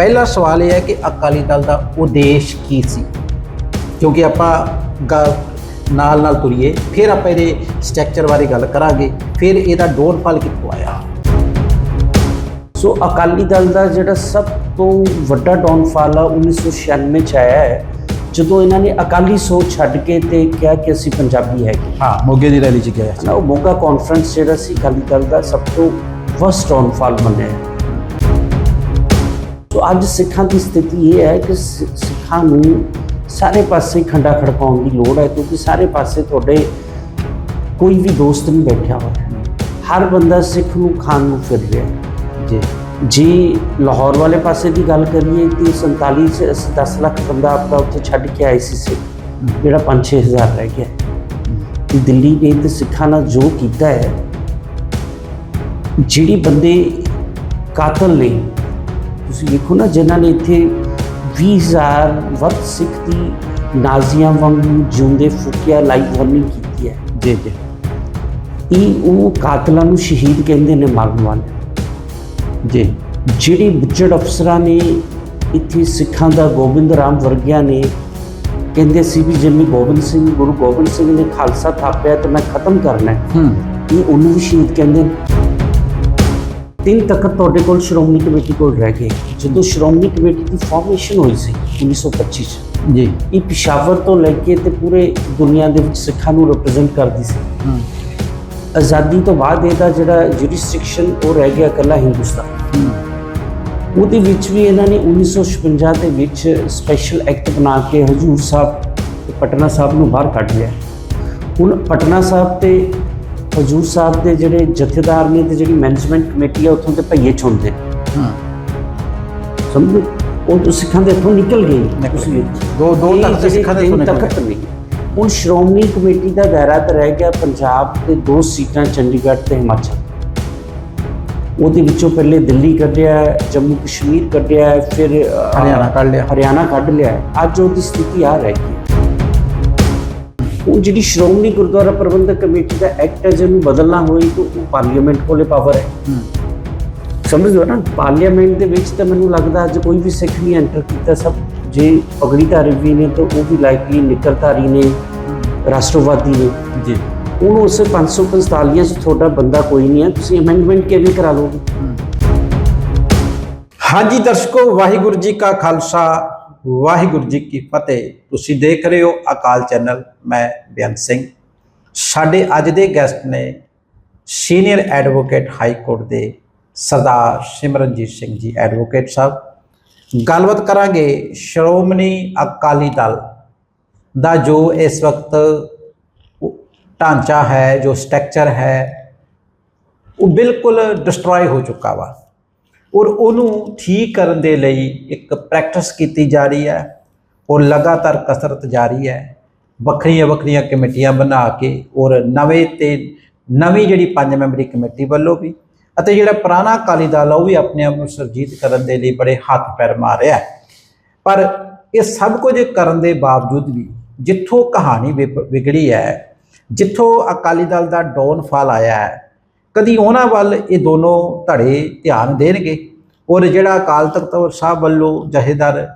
ਪਹਿਲਾ ਸਵਾਲ ਇਹ ਹੈ ਕਿ ਅਕਾਲੀ ਦਲ ਦਾ ਉਦੇਸ਼ ਕੀ ਸੀ? ਕਿਉਂਕਿ ਆਪਾਂ ਗ- ਨਾਲ ਨਾਲ ਤੁਰੀਏ ਫਿਰ ਆਪਾਂ ਇਹਦੇ ਸਟਰਕਚਰ ਬਾਰੇ ਗੱਲ ਕਰਾਂਗੇ ਫਿਰ ਇਹਦਾ ਡੋਰਫਾਲ ਕਿੱਥੋਂ ਆਇਆ? ਸੋ ਅਕਾਲੀ ਦਲ ਦਾ ਜਿਹੜਾ ਸਭ ਤੋਂ ਵੱਡਾ ਡਾਊਨਫਾਲ ਆ 1996 ਚ ਆਇਆ ਹੈ ਜਦੋਂ ਇਹਨਾਂ ਨੇ ਅਕਾਲੀ ਸੋਚ ਛੱਡ ਕੇ ਤੇ ਕਿਹਾ ਕਿ ਅਸੀਂ ਪੰਜਾਬੀ ਹੈਗੇ। ਹਾਂ ਮੋਗੇ ਦੀ ਰੈਲੀ 'ਚ ਗਿਆ ਨਾ ਉਹ ਮੋਗਾ ਕਾਨਫਰੰਸ ਜਿਹੜਾ ਸੀ ਅਕਾਲੀ ਦਲ ਦਾ ਸਭ ਤੋਂ ਵਰਸਟ ਡਾਊਨਫਾਲ ਮੰਨਿਆ। ਸੋ ਅੱਜ ਸਿੱਖਾਂ ਦੀ ਸਥਿਤੀ ਇਹ ਹੈ ਕਿ ਸਿ- ਸਿੱਖਾਂ ਨੂੰ ਸਾਰੇ ਪਾਸੇ ਖੰਡਾ ਖੜਕਾਉਣ ਦੀ ਲੋੜ ਹੈ ਕਿਉਂਕਿ ਸਾਰੇ ਪਾਸੇ ਤੁਹਾਡੇ ਕੋਈ ਵੀ ਦੋਸਤ ਨਹੀਂ ਬੈਠਿਆ ਹੋਇਆ। ਹਰ ਬੰਦਾ ਸਿੱਖ ਨੂੰ ਖਾਣ ਨੂੰ ਫਿਰ ਰਿਹਾ ਹੈ। ਜੀ। ਜੀ ਲਾਹੌਰ ਵਾਲੇ ਪਾਸੇ ਦੀ ਗੱਲ ਕਰੀਏ ਕਿ 47 ਚ ਅਸੀਂ 10 ਲੱਖ ਬੰਦਾ ਆਪਣਾ ਉੱਥੇ ਛੱਡ ਕੇ ਆਏ ਸੀ ਸਿੱਖ ਜਿਹੜਾ 5-6000 ਰਹਿ ਗਿਆ। ਤੇ ਦਿੱਲੀ ਨੇ ਤੇ ਸਿੱਖਾਂ ਨਾਲ ਜੋ ਕੀਤਾ ਹੈ ਜਿਹੜੀ ਬੰਦੇ ਕਾਤਲ ਨੇ ਤੁਸੀਂ ਵੇਖੋ ਨਾ ਜਿਨ੍ਹਾਂ ਨੇ ਇੱਥੇ 20000 ਵੱਧ ਸਿੱਖ ਦੀ ਨਾਜ਼ੀਆਂ ਵਾਂਗੂ ਜਿਉਂਦੇ ਫੁਕਿਆ ਲਾਈਵ ਵਾਰਨਿੰਗ ਕੀਤੀ ਹੈ। ਜੀ ਜੀ। ਇਹ ਉਹ ਕਾਤਲਾਂ ਨੂੰ ਸ਼ਹੀਦ ਕਹਿੰਦੇ ਨੇ ਮਾਰਨ ਵਾਲੇ। ਜੀ। ਜਿਹੜੇ ਬੁੱਚੜ ਅਫਸਰਾਂ ਨੇ ਇੱਥੇ ਸਿੱਖਾਂ ਦਾ ਗੋਬਿੰਦ ਰਾਮ ਵਰਗਿਆਂ ਨੇ ਕਹਿੰਦੇ ਸੀ ਵੀ ਜਿਵੇਂ ਗੋਬਿੰਦ ਸਿੰਘ ਗੁਰੂ ਗੋਬਿੰਦ ਸਿੰਘ ਨੇ ਖਾਲਸਾ ਥਾਪਿਆ ਤੇ ਮੈਂ ਖਤਮ ਕਰਨਾ ਹੈ। ਹੂੰ। ਇਹ ਉਹਨੂੰ ਵੀ ਸ਼ਹੀਦ ਕਹਿੰਦੇ ਨੇ। ਤਿੰਨ ਤਖਤ ਤੁਹਾਡੇ ਕੋਲ ਸ਼੍ਰੋਮਣੀ ਕਮੇਟੀ ਕੋਲ ਰਹਿ ਗਏ। ਜਦੋਂ ਸ਼੍ਰੋਮਣੀ ਕਮੇਟੀ ਦੀ ਫਾਰਮੇਸ਼ਨ ਹੋਈ ਸੀ 1925 ਚ। ਜੀ। ਇਹ ਪਿਸ਼ਾਵਰ ਤੋਂ ਲੈ ਕੇ ਤੇ ਪੂਰੇ ਦੁਨੀਆ ਦੇ ਵਿੱਚ ਸਿੱਖਾਂ ਨੂੰ ਰਿਪਰੈਜ਼ੈਂਟ ਕਰਦੀ ਸੀ। ਆਜ਼ਾਦੀ ਤੋਂ ਬਾਅਦ ਇਹਦਾ ਜਿਹੜਾ ਜੁਰਿਸਡਿਕਸ਼ਨ ਉਹ ਰਹਿ ਗਿਆ ਇਕੱਲਾ ਹਿੰਦੁਸਤਾਨ। ਉਹਦੇ ਵਿੱਚ ਵੀ ਇਹਨਾਂ ਨੇ 1956 ਦੇ ਵਿੱਚ ਸਪੈਸ਼ਲ ਐਕਟ ਬਣਾ ਕੇ ਹਜੂਰ ਸਾਹਿਬ ਤੇ ਪਟਨਾ ਸਾਹਿਬ ਨੂੰ ਬਾਹਰ ਕੱਢ ਲਿਆ। ਹੁਣ ਪਟਨਾ ਸਾਹਿਬ ਤੇ ਹਜੂਰ ਸਾਹਿਬ ਦੇ ਜਿਹੜੇ ਜਥੇਦਾਰ ਨੇ ਤੇ ਜਿਹੜੀ ਮੈਨੇਜਮੈਂਟ ਕਮੇਟੀ ਆ ਉੱਥੋਂ ਤੇ ਭਈਏ ਚੁਣਦੇ। ਹੂੰ ਸਮਝੋ ਉਹ ਤਾਂ ਸਿੱਖਾਂ ਦੇ ਹੱਥੋਂ ਨਿਕਲ ਗਈ ਤੁਸੀਂ ਗਈ। ਵੇਖੋ। ਦੋ- ਦੋ ਜਿਹੜੇ ਸਿੱਖਾਂ ਦੇ ਹੱਥੋਂ ਨਿਕਲ ਨੇ ਹੁਣ ਸ਼੍ਰੋਮਣੀ ਕਮੇਟੀ ਦਾ ਦਾਇਰਾ ਤਾਂ ਰਹਿ ਗਿਆ ਪੰਜਾਬ ਤੇ ਦੋ ਸੀਟਾਂ ਚੰਡੀਗੜ੍ਹ ਤੇ ਹਿਮਾਚਲ ਉਹਦੇ ਵਿੱਚੋਂ ਪਹਿਲੇ ਦਿੱਲੀ ਕੱਢਿਆ ਹੈ, ਜੰਮੂ ਕਸ਼ਮੀਰ ਕੱਢਿਆ ਹੈ, ਫਿਰ ਹਰਿਆਣਾ ਕੱਢ ਲਿਆ। ਹਰਿਆਣਾ ਕੱਢ ਲਿਆ ਹੈ। ਅੱਜ ਉਹਦੀ ਸਥਿਤੀ ਆ ਰਹਿ ਗਈ ਉਹ ਜਿਹੜੀ ਸ਼੍ਰੋਮਣੀ ਗੁਰਦੁਆਰਾ ਪ੍ਰਬੰਧਕ ਕਮੇਟੀ ਦਾ ਐਕਟ ਹੈ ਜਿਹਨੂੰ ਬਦਲਣਾ ਹੋਏ ਤਾਂ ਉਹ ਪਾਰਲੀਮੈਂਟ ਕੋਲੇ ਪਾਵਰ ਹੈ। ਹੂੰ। ਸਮਝੋ ਨਾ ਪਾਰਲੀਮੈਂਟ ਦੇ ਵਿੱਚ ਤਾਂ ਮੈਨੂੰ ਲੱਗਦਾ ਅੱਜ ਕੋਈ ਵੀ ਸਿੱਖ ਨਹੀਂ ਐਂਟਰ ਕੀਤਾ ਸਭ ਜੇ ਪਗੜੀਧਾਰੀ ਵੀ ਨੇ ਤਾਂ ਉਹ ਵੀ ਲਾਈਕਲੀ ਨਿਕਰਧਾਰੀ ਨੇ ਰਾਸ਼ਟਰਵਾਦੀ ਨੇ। ਜੀ। ਹੁਣ ਉਸ 545 ਚ ਤੁਹਾਡਾ ਬੰਦਾ ਕੋਈ ਨਹੀਂ ਹੈ ਤੁਸੀਂ ਅਮੈਂਡਮੈਂਟ ਕਿਵੇਂ ਕਰਾ ਲੋਗੇ? ਹਾਂਜੀ ਦਰਸ਼ਕੋ ਵਾਹਿਗੁਰੂ ਜੀ ਕਾ ਖਾਲਸਾ ਵਾਹਿਗੁਰੂ ਜੀ ਕੀ ਫਤਿਹ। ਤੁਸੀਂ ਦੇਖ ਰਹੇ ਹੋ ਅਕਾਲ ਚੈਨਲ, ਮੈਂ ਬੇਅੰਤ ਸਿੰਘ। ਸਾਡੇ ਅੱਜ ਦੇ ਗੈਸਟ ਨੇ ਸੀਨੀਅਰ ਐਡਵੋਕੇਟ ਹਾਈ ਕੋਰਟ ਦੇ ਸਰਦਾਰ ਸਿਮਰਨਜੀਤ ਸਿੰਘ ਜੀ ਐਡਵੋਕੇਟ ਸਾਹਿਬ। ਗੱਲਬਾਤ ਕਰਾਂਗੇ ਸ਼੍ਰੋਮਣੀ ਅਕਾਲੀ ਦਲ ਦਾ ਜੋ ਇਸ ਵਕਤ ਢਾਂਚਾ ਹੈ, ਜੋ ਸਟਰਕਚਰ ਹੈ, ਉਹ ਬਿਲਕੁਲ ਡਿਸਟਰੋਏ ਹੋ ਚੁੱਕਾ ਵਾ। ਔਰ ਉਹਨੂੰ ਠੀਕ ਕਰਨ ਦੇ ਲਈ ਇੱਕ ਪ੍ਰੈਕਟਿਸ ਕੀਤੀ ਜਾ ਰਹੀ ਹੈ। ਔਰ ਲਗਾਤਾਰ ਕਸਰਤ ਜਾਰੀ ਹੈ। ਵੱਖਰੀਆਂ ਵੱਖਰੀਆਂ ਕਮੇਟੀਆਂ ਬਣਾ ਕੇ ਔਰ ਨਵੇਂ ਤੇ ਨਵੀਂ ਜਿਹੜੀ ਪੰਜ ਮੈਂਬਰੀ ਕਮੇਟੀ ਵੱਲੋਂ ਵੀ ਅਤੇ ਜਿਹੜਾ ਪੁਰਾਣਾ ਅਕਾਲੀ ਦਲ ਆ, ਉਹ ਵੀ ਆਪਣੇ ਆਪ ਨੂੰ ਸਰਜੀਤ ਕਰਨ ਦੇ ਲਈ ਬੜੇ ਹੱਥ ਪੈਰ ਮਾਰ ਰਿਹਾ ਪਰ ਇਹ ਸਭ ਕੁਝ ਕਰਨ ਦੇ ਬਾਵਜੂਦ ਵੀ ਜਿੱਥੋਂ ਕਹਾਣੀ ਵਿਗੜੀ ਹੈ, ਜਿੱਥੋਂ ਅਕਾਲੀ ਦਲ ਦਾ ਡਾਊਨਫਾਲ ਆਇਆ ਹੈ ਕਦੀ ਉਹਨਾਂ ਵੱਲ ਇਹ ਦੋਨੋਂ ਧੜੇ ਧਿਆਨ ਦੇਣਗੇ? ਔਰ ਜਿਹੜਾ ਅਕਾਲ ਤਖਤ ਸਾਹਿਬ ਵੱਲੋਂ ਜਹੇਦਾਰ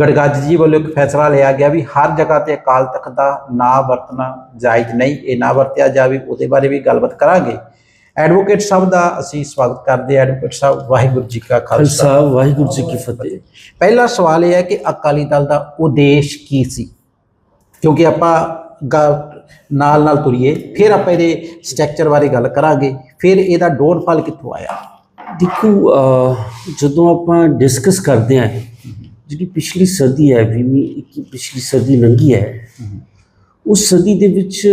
ਗੜਗੱਜ ਜੀ ਵੱਲੋਂ ਇੱਕ ਫੈਸਲਾ ਲਿਆ ਗਿਆ ਵੀ ਹਰ ਜਗ੍ਹਾ ਤੇ ਅਕਾਲ ਤਖਤ ਦਾ ਨਾਂ ਵਰਤਣਾ ਜਾਇਜ਼ ਨਹੀਂ ਇਹ ਨਾ ਵਰਤਿਆ ਜਾਵੇ ਉਹਦੇ ਬਾਰੇ ਵੀ ਗੱਲਬਾਤ ਕਰਾਂਗੇ। ਐਡਵੋਕੇਟ ਸਾਹਿਬ ਦਾ ਅਸੀਂ ਸਵਾਗਤ ਕਰਦੇ ਹਾਂ। ਐਡਵੋਕੇਟ ਸਾਹਿਬ ਵਾਹਿਗੁਰੂ ਜੀ ਕਾ ਖਾਲਸਾ। ਖਾਲਸਾ ਵਾਹਿਗੁਰੂ ਜੀ ਕੀ ਫਤਿਹ। ਪਹਿਲਾ ਸਵਾਲ ਇਹ ਹੈ ਕਿ ਅਕਾਲੀ ਦਲ ਦਾ ਉਦੇਸ਼ ਕੀ ਸੀ? ਕਿਉਂਕਿ ਆਪਾਂ ਗ- ਨਾਲ ਨਾਲ ਤੁਰੀਏ ਫਿਰ ਆਪਾਂ ਇਹਦੇ ਸਟਰਕਚਰ ਬਾਰੇ ਗੱਲ ਕਰਾਂਗੇ ਫਿਰ ਇਹਦਾ ਡੋਰਫਾਲ ਕਿੱਥੋਂ ਆਇਆ? ਦੇਖੋ ਜਦੋਂ ਆਪਾਂ ਡਿਸਕਸ ਕਰਦੇ ਆਂ ਜਿਹੜੀ ਪਿਛਲੀ ਸਦੀ ਹੈ 20ਵੀਂ 21 ਪਿਛਲੀ ਸਦੀ ਲੰਘੀ ਹੈ ਉਸ ਸਦੀ ਦੇ ਵਿੱਚ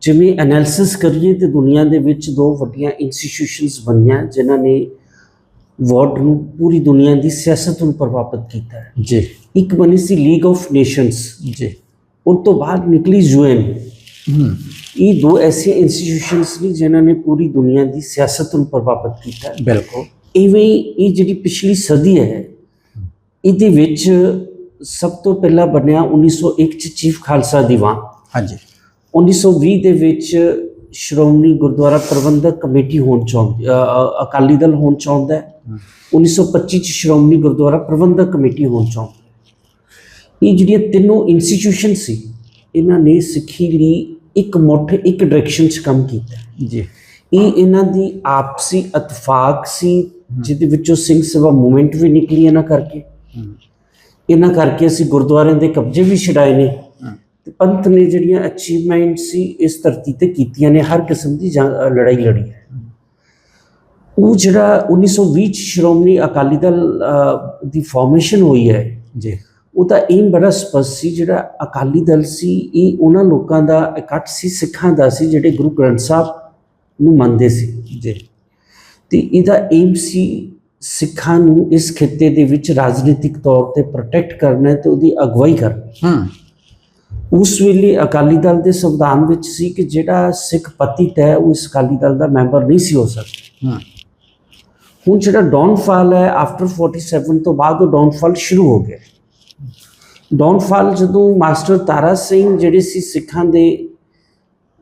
ਜਿਵੇਂ ਐਨਾਲਿਸਿਸ ਕਰੀਏ ਤੇ ਦੁਨੀਆ ਦੇ ਵਿੱਚ ਦੋ ਵੱਡੀਆਂ ਇੰਸਟੀਟਿਊਸ਼ਨਸ ਬਣੀਆਂ ਜਿਨ੍ਹਾਂ ਨੇ ਵਰਲਡ ਨੂੰ ਪੂਰੀ ਦੁਨੀਆ ਦੀ ਸਿਆਸਤ ਨੂੰ ਪ੍ਰਭਾਵਿਤ ਕੀਤਾ ਹੈ। ਜੀ। ਇੱਕ ਬਣੀ ਸੀ ਲੀਗ ਆਫ ਨੇਸ਼ਨਸ ਜੀ। ਉਸ ਤੋਂ ਬਾਅਦ ਨਿਕਲੀ ਯੂਐਨ ਇਹ ਦੋ ਐਸੀਆਂ ਇੰਸਟੀਟਿਊਸ਼ਨਸ ਨੇ ਜਿਨ੍ਹਾਂ ਨੇ ਪੂਰੀ ਦੁਨੀਆ ਦੀ ਸਿਆਸਤ ਨੂੰ ਪ੍ਰਭਾਵਿਤ ਕੀਤਾ। ਹੈ ਬਿਲਕੁਲ। ਇਵੇਂ ਇਹ ਜਿਹੜੀ ਪਿਛਲੀ ਸਦੀ ਹੈ ਇਹਦੇ ਵਿੱਚ ਸਭ ਤੋਂ ਪਹਿਲਾਂ ਬਣਿਆ 1901 ਚ ਚੀਫ ਖਾਲਸਾ ਦੀਵਾਨ। ਹਾਂਜੀ। 1920 ਦੇ ਵਿੱਚ ਸ਼੍ਰੋਮਣੀ ਗੁਰਦੁਆਰਾ ਪ੍ਰਬੰਧਕ ਕਮੇਟੀ ਹੋਣ ਚਾਹੁੰਦੀ ਅਕਾਲੀ ਦਲ ਹੋਣ ਚਾਹੁੰਦਾ ਹੈ। 1925 ਚ ਸ਼੍ਰੋਮਣੀ ਗੁਰਦੁਆਰਾ ਪ੍ਰਬੰਧਕ ਕਮੇਟੀ ਹੋਣ ਚੋਂ ਇਹ ਜਿਹੜੀਆਂ ਤਿੰਨੋਂ ਇੰਸਟੀਟਿਊਸ਼ਨ ਸੀ ਇਹਨਾਂ ਨੇ ਸਿੱਖੀ ਲਈ ਇੱਕ ਮੁੱਠ ਇੱਕ ਡਾਇਰੈਕਸ਼ਨ 'ਚ ਕੰਮ ਕੀਤਾ। ਜੀ। ਇਹ ਇਹਨਾਂ ਦੀ ਆਪਸੀ ਇਤਫਾਕ ਸੀ ਜਿਹਦੇ ਵਿੱਚੋਂ ਸਿੰਘ ਸਭਾ ਮੂਵਮੈਂਟ ਵੀ ਨਿਕਲੀ ਇਹਨਾਂ ਕਰਕੇ। ਇਹਨਾਂ ਕਰਕੇ ਅਸੀਂ ਗੁਰਦੁਆਰਿਆਂ ਦੇ ਕਬਜ਼ੇ ਵੀ ਛਡਾਏ ਨੇ। ਤੇ ਪੰਥ ਨੇ ਜਿਹੜੀਆਂ ਅਚੀਵਮੈਂਟ ਸੀ ਇਸ ਧਰਤੀ ਤੇ ਕੀਤੀਆਂ ਨੇ ਹਰ ਕਿਸਮ ਦੀ ਲੜਾਈ ਲੜੀ। ਹੈ। ਉਹ ਜਿਹੜਾ 1920 ਚ ਸ਼੍ਰੋਮਣੀ ਅਕਾਲੀ ਦਲ ਦੀ ਫਾਰਮੇਸ਼ਨ ਹੋਈ ਹੈ ਜੀ। ਉਹਦਾ ਏਮ ਬੜਾ ਸਪਸ਼ਟ ਸੀ ਜਿਹੜਾ ਅਕਾਲੀ ਦਲ ਸੀ ਇਹ ਉਹਨਾਂ ਲੋਕਾਂ ਦਾ ਇਕੱਠ ਸੀ ਸਿੱਖਾਂ ਦਾ ਸੀ ਜਿਹੜੇ ਗੁਰੂ ਗ੍ਰੰਥ ਸਾਹਿਬ ਨੂੰ ਮੰਨਦੇ ਸੀ। ਜੀ। ਤੇ ਇਹਦਾ ਏਮ ਸੀ ਸਿੱਖਾਂ ਨੂੰ ਇਸ ਖਿੱਤੇ ਦੇ ਵਿੱਚ ਰਾਜਨੀਤਿਕ ਤੌਰ ਤੇ ਪ੍ਰੋਟੈਕਟ ਕਰਨਾ ਤੇ ਉਹਦੀ ਅਗਵਾਈ ਕਰਨਾ। ਹੂੰ। ਉਸ ਵੇਲੇ ਅਕਾਲੀ ਦਲ ਦੇ ਸੰਵਿਧਾਨ ਵਿੱਚ ਸੀ ਕਿ ਜਿਹੜਾ ਸਿੱਖ ਪਤਿਤ ਹੈ ਉਹ ਇਸ ਅਕਾਲੀ ਦਲ ਦਾ ਮੈਂਬਰ ਨਹੀਂ ਸੀ ਹੋ ਸਕਦਾ। ਹੂੰ। ਹੁਣ ਜਿਹੜਾ ਡਾਊਨਫਾਲ ਹੈ ਆਫਟਰ 47 ਤੋਂ ਬਾਅਦ ਉਹ ਡਾਊਨਫਾਲ ਸ਼ੁਰੂ ਹੋ ਗਿਆ। ਡਾਊਨਫਾਲ ਜਦੋਂ ਮਾਸਟਰ ਤਾਰਾ ਸਿੰਘ ਜਿਹੜੇ ਸੀ ਸਿੱਖਾਂ ਦੇ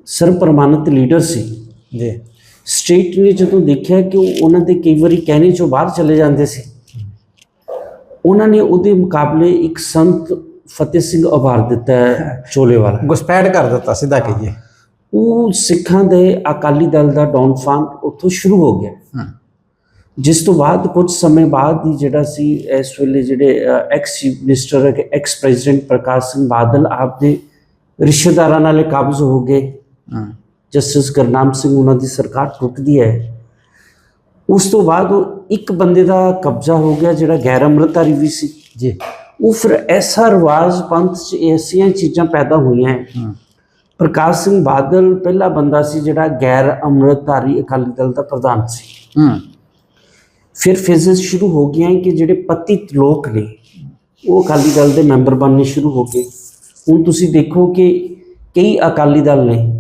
ਸਰਪ੍ਰਮਾਣਿਤ ਲੀਡਰ ਸੀ ਜੀ। ਸਟੇਟ ਨੇ ਜਦੋਂ ਦੇਖਿਆ ਕਿ ਉਹ ਉਹਨਾਂ ਦੇ ਕਈ ਵਾਰੀ ਕਹਿਣੇ ਚੋਂ ਬਾਹਰ ਚਲੇ ਜਾਂਦੇ ਸੀ ਉਹਨਾਂ ਨੇ ਉਹਦੇ ਮੁਕਾਬਲੇ ਇੱਕ ਸੰਤ ਫਤਿਹ ਸਿੰਘ ਉਭਾਰ ਦਿੱਤਾ ਚੋਲੇ ਵਾਲਾ। ਗੁਸਪੈਠ ਕਰ ਦਿੱਤਾ ਸਿੱਧਾ ਕਹੀਏ। ਉਹ ਸਿੱਖਾਂ ਦੇ ਅਕਾਲੀ ਦਲ ਦਾ ਡਾਊਨਫਾਲ ਉੱਥੋਂ ਸ਼ੁਰੂ ਹੋ ਗਿਆ। ਹੂੰ। ਜਿਸ ਤੋਂ ਬਾਅਦ ਕੁਝ ਸਮੇਂ ਬਾਅਦ ਹੀ ਜਿਹੜਾ ਸੀ ਇਸ ਵੇਲੇ ਜਿਹੜੇ ਐਕਸ ਚੀਫ ਮਿਨਿਸਟਰ ਹੈ ਐਕਸ ਪ੍ਰੈਜ਼ੀਡੈਂਟ ਪ੍ਰਕਾਸ਼ ਸਿੰਘ ਬਾਦਲ ਆਪ ਦੇ ਰਿਸ਼ਤੇਦਾਰਾਂ ਨਾਲ ਕਾਬਜ਼ ਹੋ ਗਏ। ਜਸਟਿਸ ਗੁਰਨਾਮ ਸਿੰਘ ਉਹਨਾਂ ਦੀ ਸਰਕਾਰ ਟੁੱਟਦੀ ਹੈ। ਉਸ ਤੋਂ ਬਾਅਦ ਉਹ ਇੱਕ ਬੰਦੇ ਦਾ ਕਬਜ਼ਾ ਹੋ ਗਿਆ ਜਿਹੜਾ ਗੈਰ ਅੰਮ੍ਰਿਤਧਾਰੀ ਵੀ ਸੀ। ਜੀ। ਉਹ ਫਿਰ ਐਸਾ ਰਿਵਾਜ ਪੰਥ 'ਚ ਐਸੀਆਂ ਚੀਜ਼ਾਂ ਪੈਦਾ ਹੋਈਆਂ। ਹੂੰ। ਪ੍ਰਕਾਸ਼ ਸਿੰਘ ਬਾਦਲ ਪਹਿਲਾ ਬੰਦਾ ਸੀ ਜਿਹੜਾ ਗੈਰ ਅੰਮ੍ਰਿਤਧਾਰੀ ਅਕਾਲੀ ਦਲ ਦਾ ਪ੍ਰਧਾਨ ਸੀ। ਹੂੰ। ਫਿਰ ਫੇਜ਼ਸ ਸ਼ੁਰੂ ਹੋ ਗਈਆਂ ਕਿ ਜਿਹੜੇ ਪਤਿਤ ਲੋਕ ਨੇ ਉਹ ਅਕਾਲੀ ਦਲ ਦੇ ਮੈਂਬਰ ਬਣਨੇ ਸ਼ੁਰੂ ਹੋ ਗਏ। ਹੁਣ ਤੁਸੀਂ ਦੇਖੋ ਕਿ ਕਈ ਅਕਾਲੀ ਦਲ ਨੇ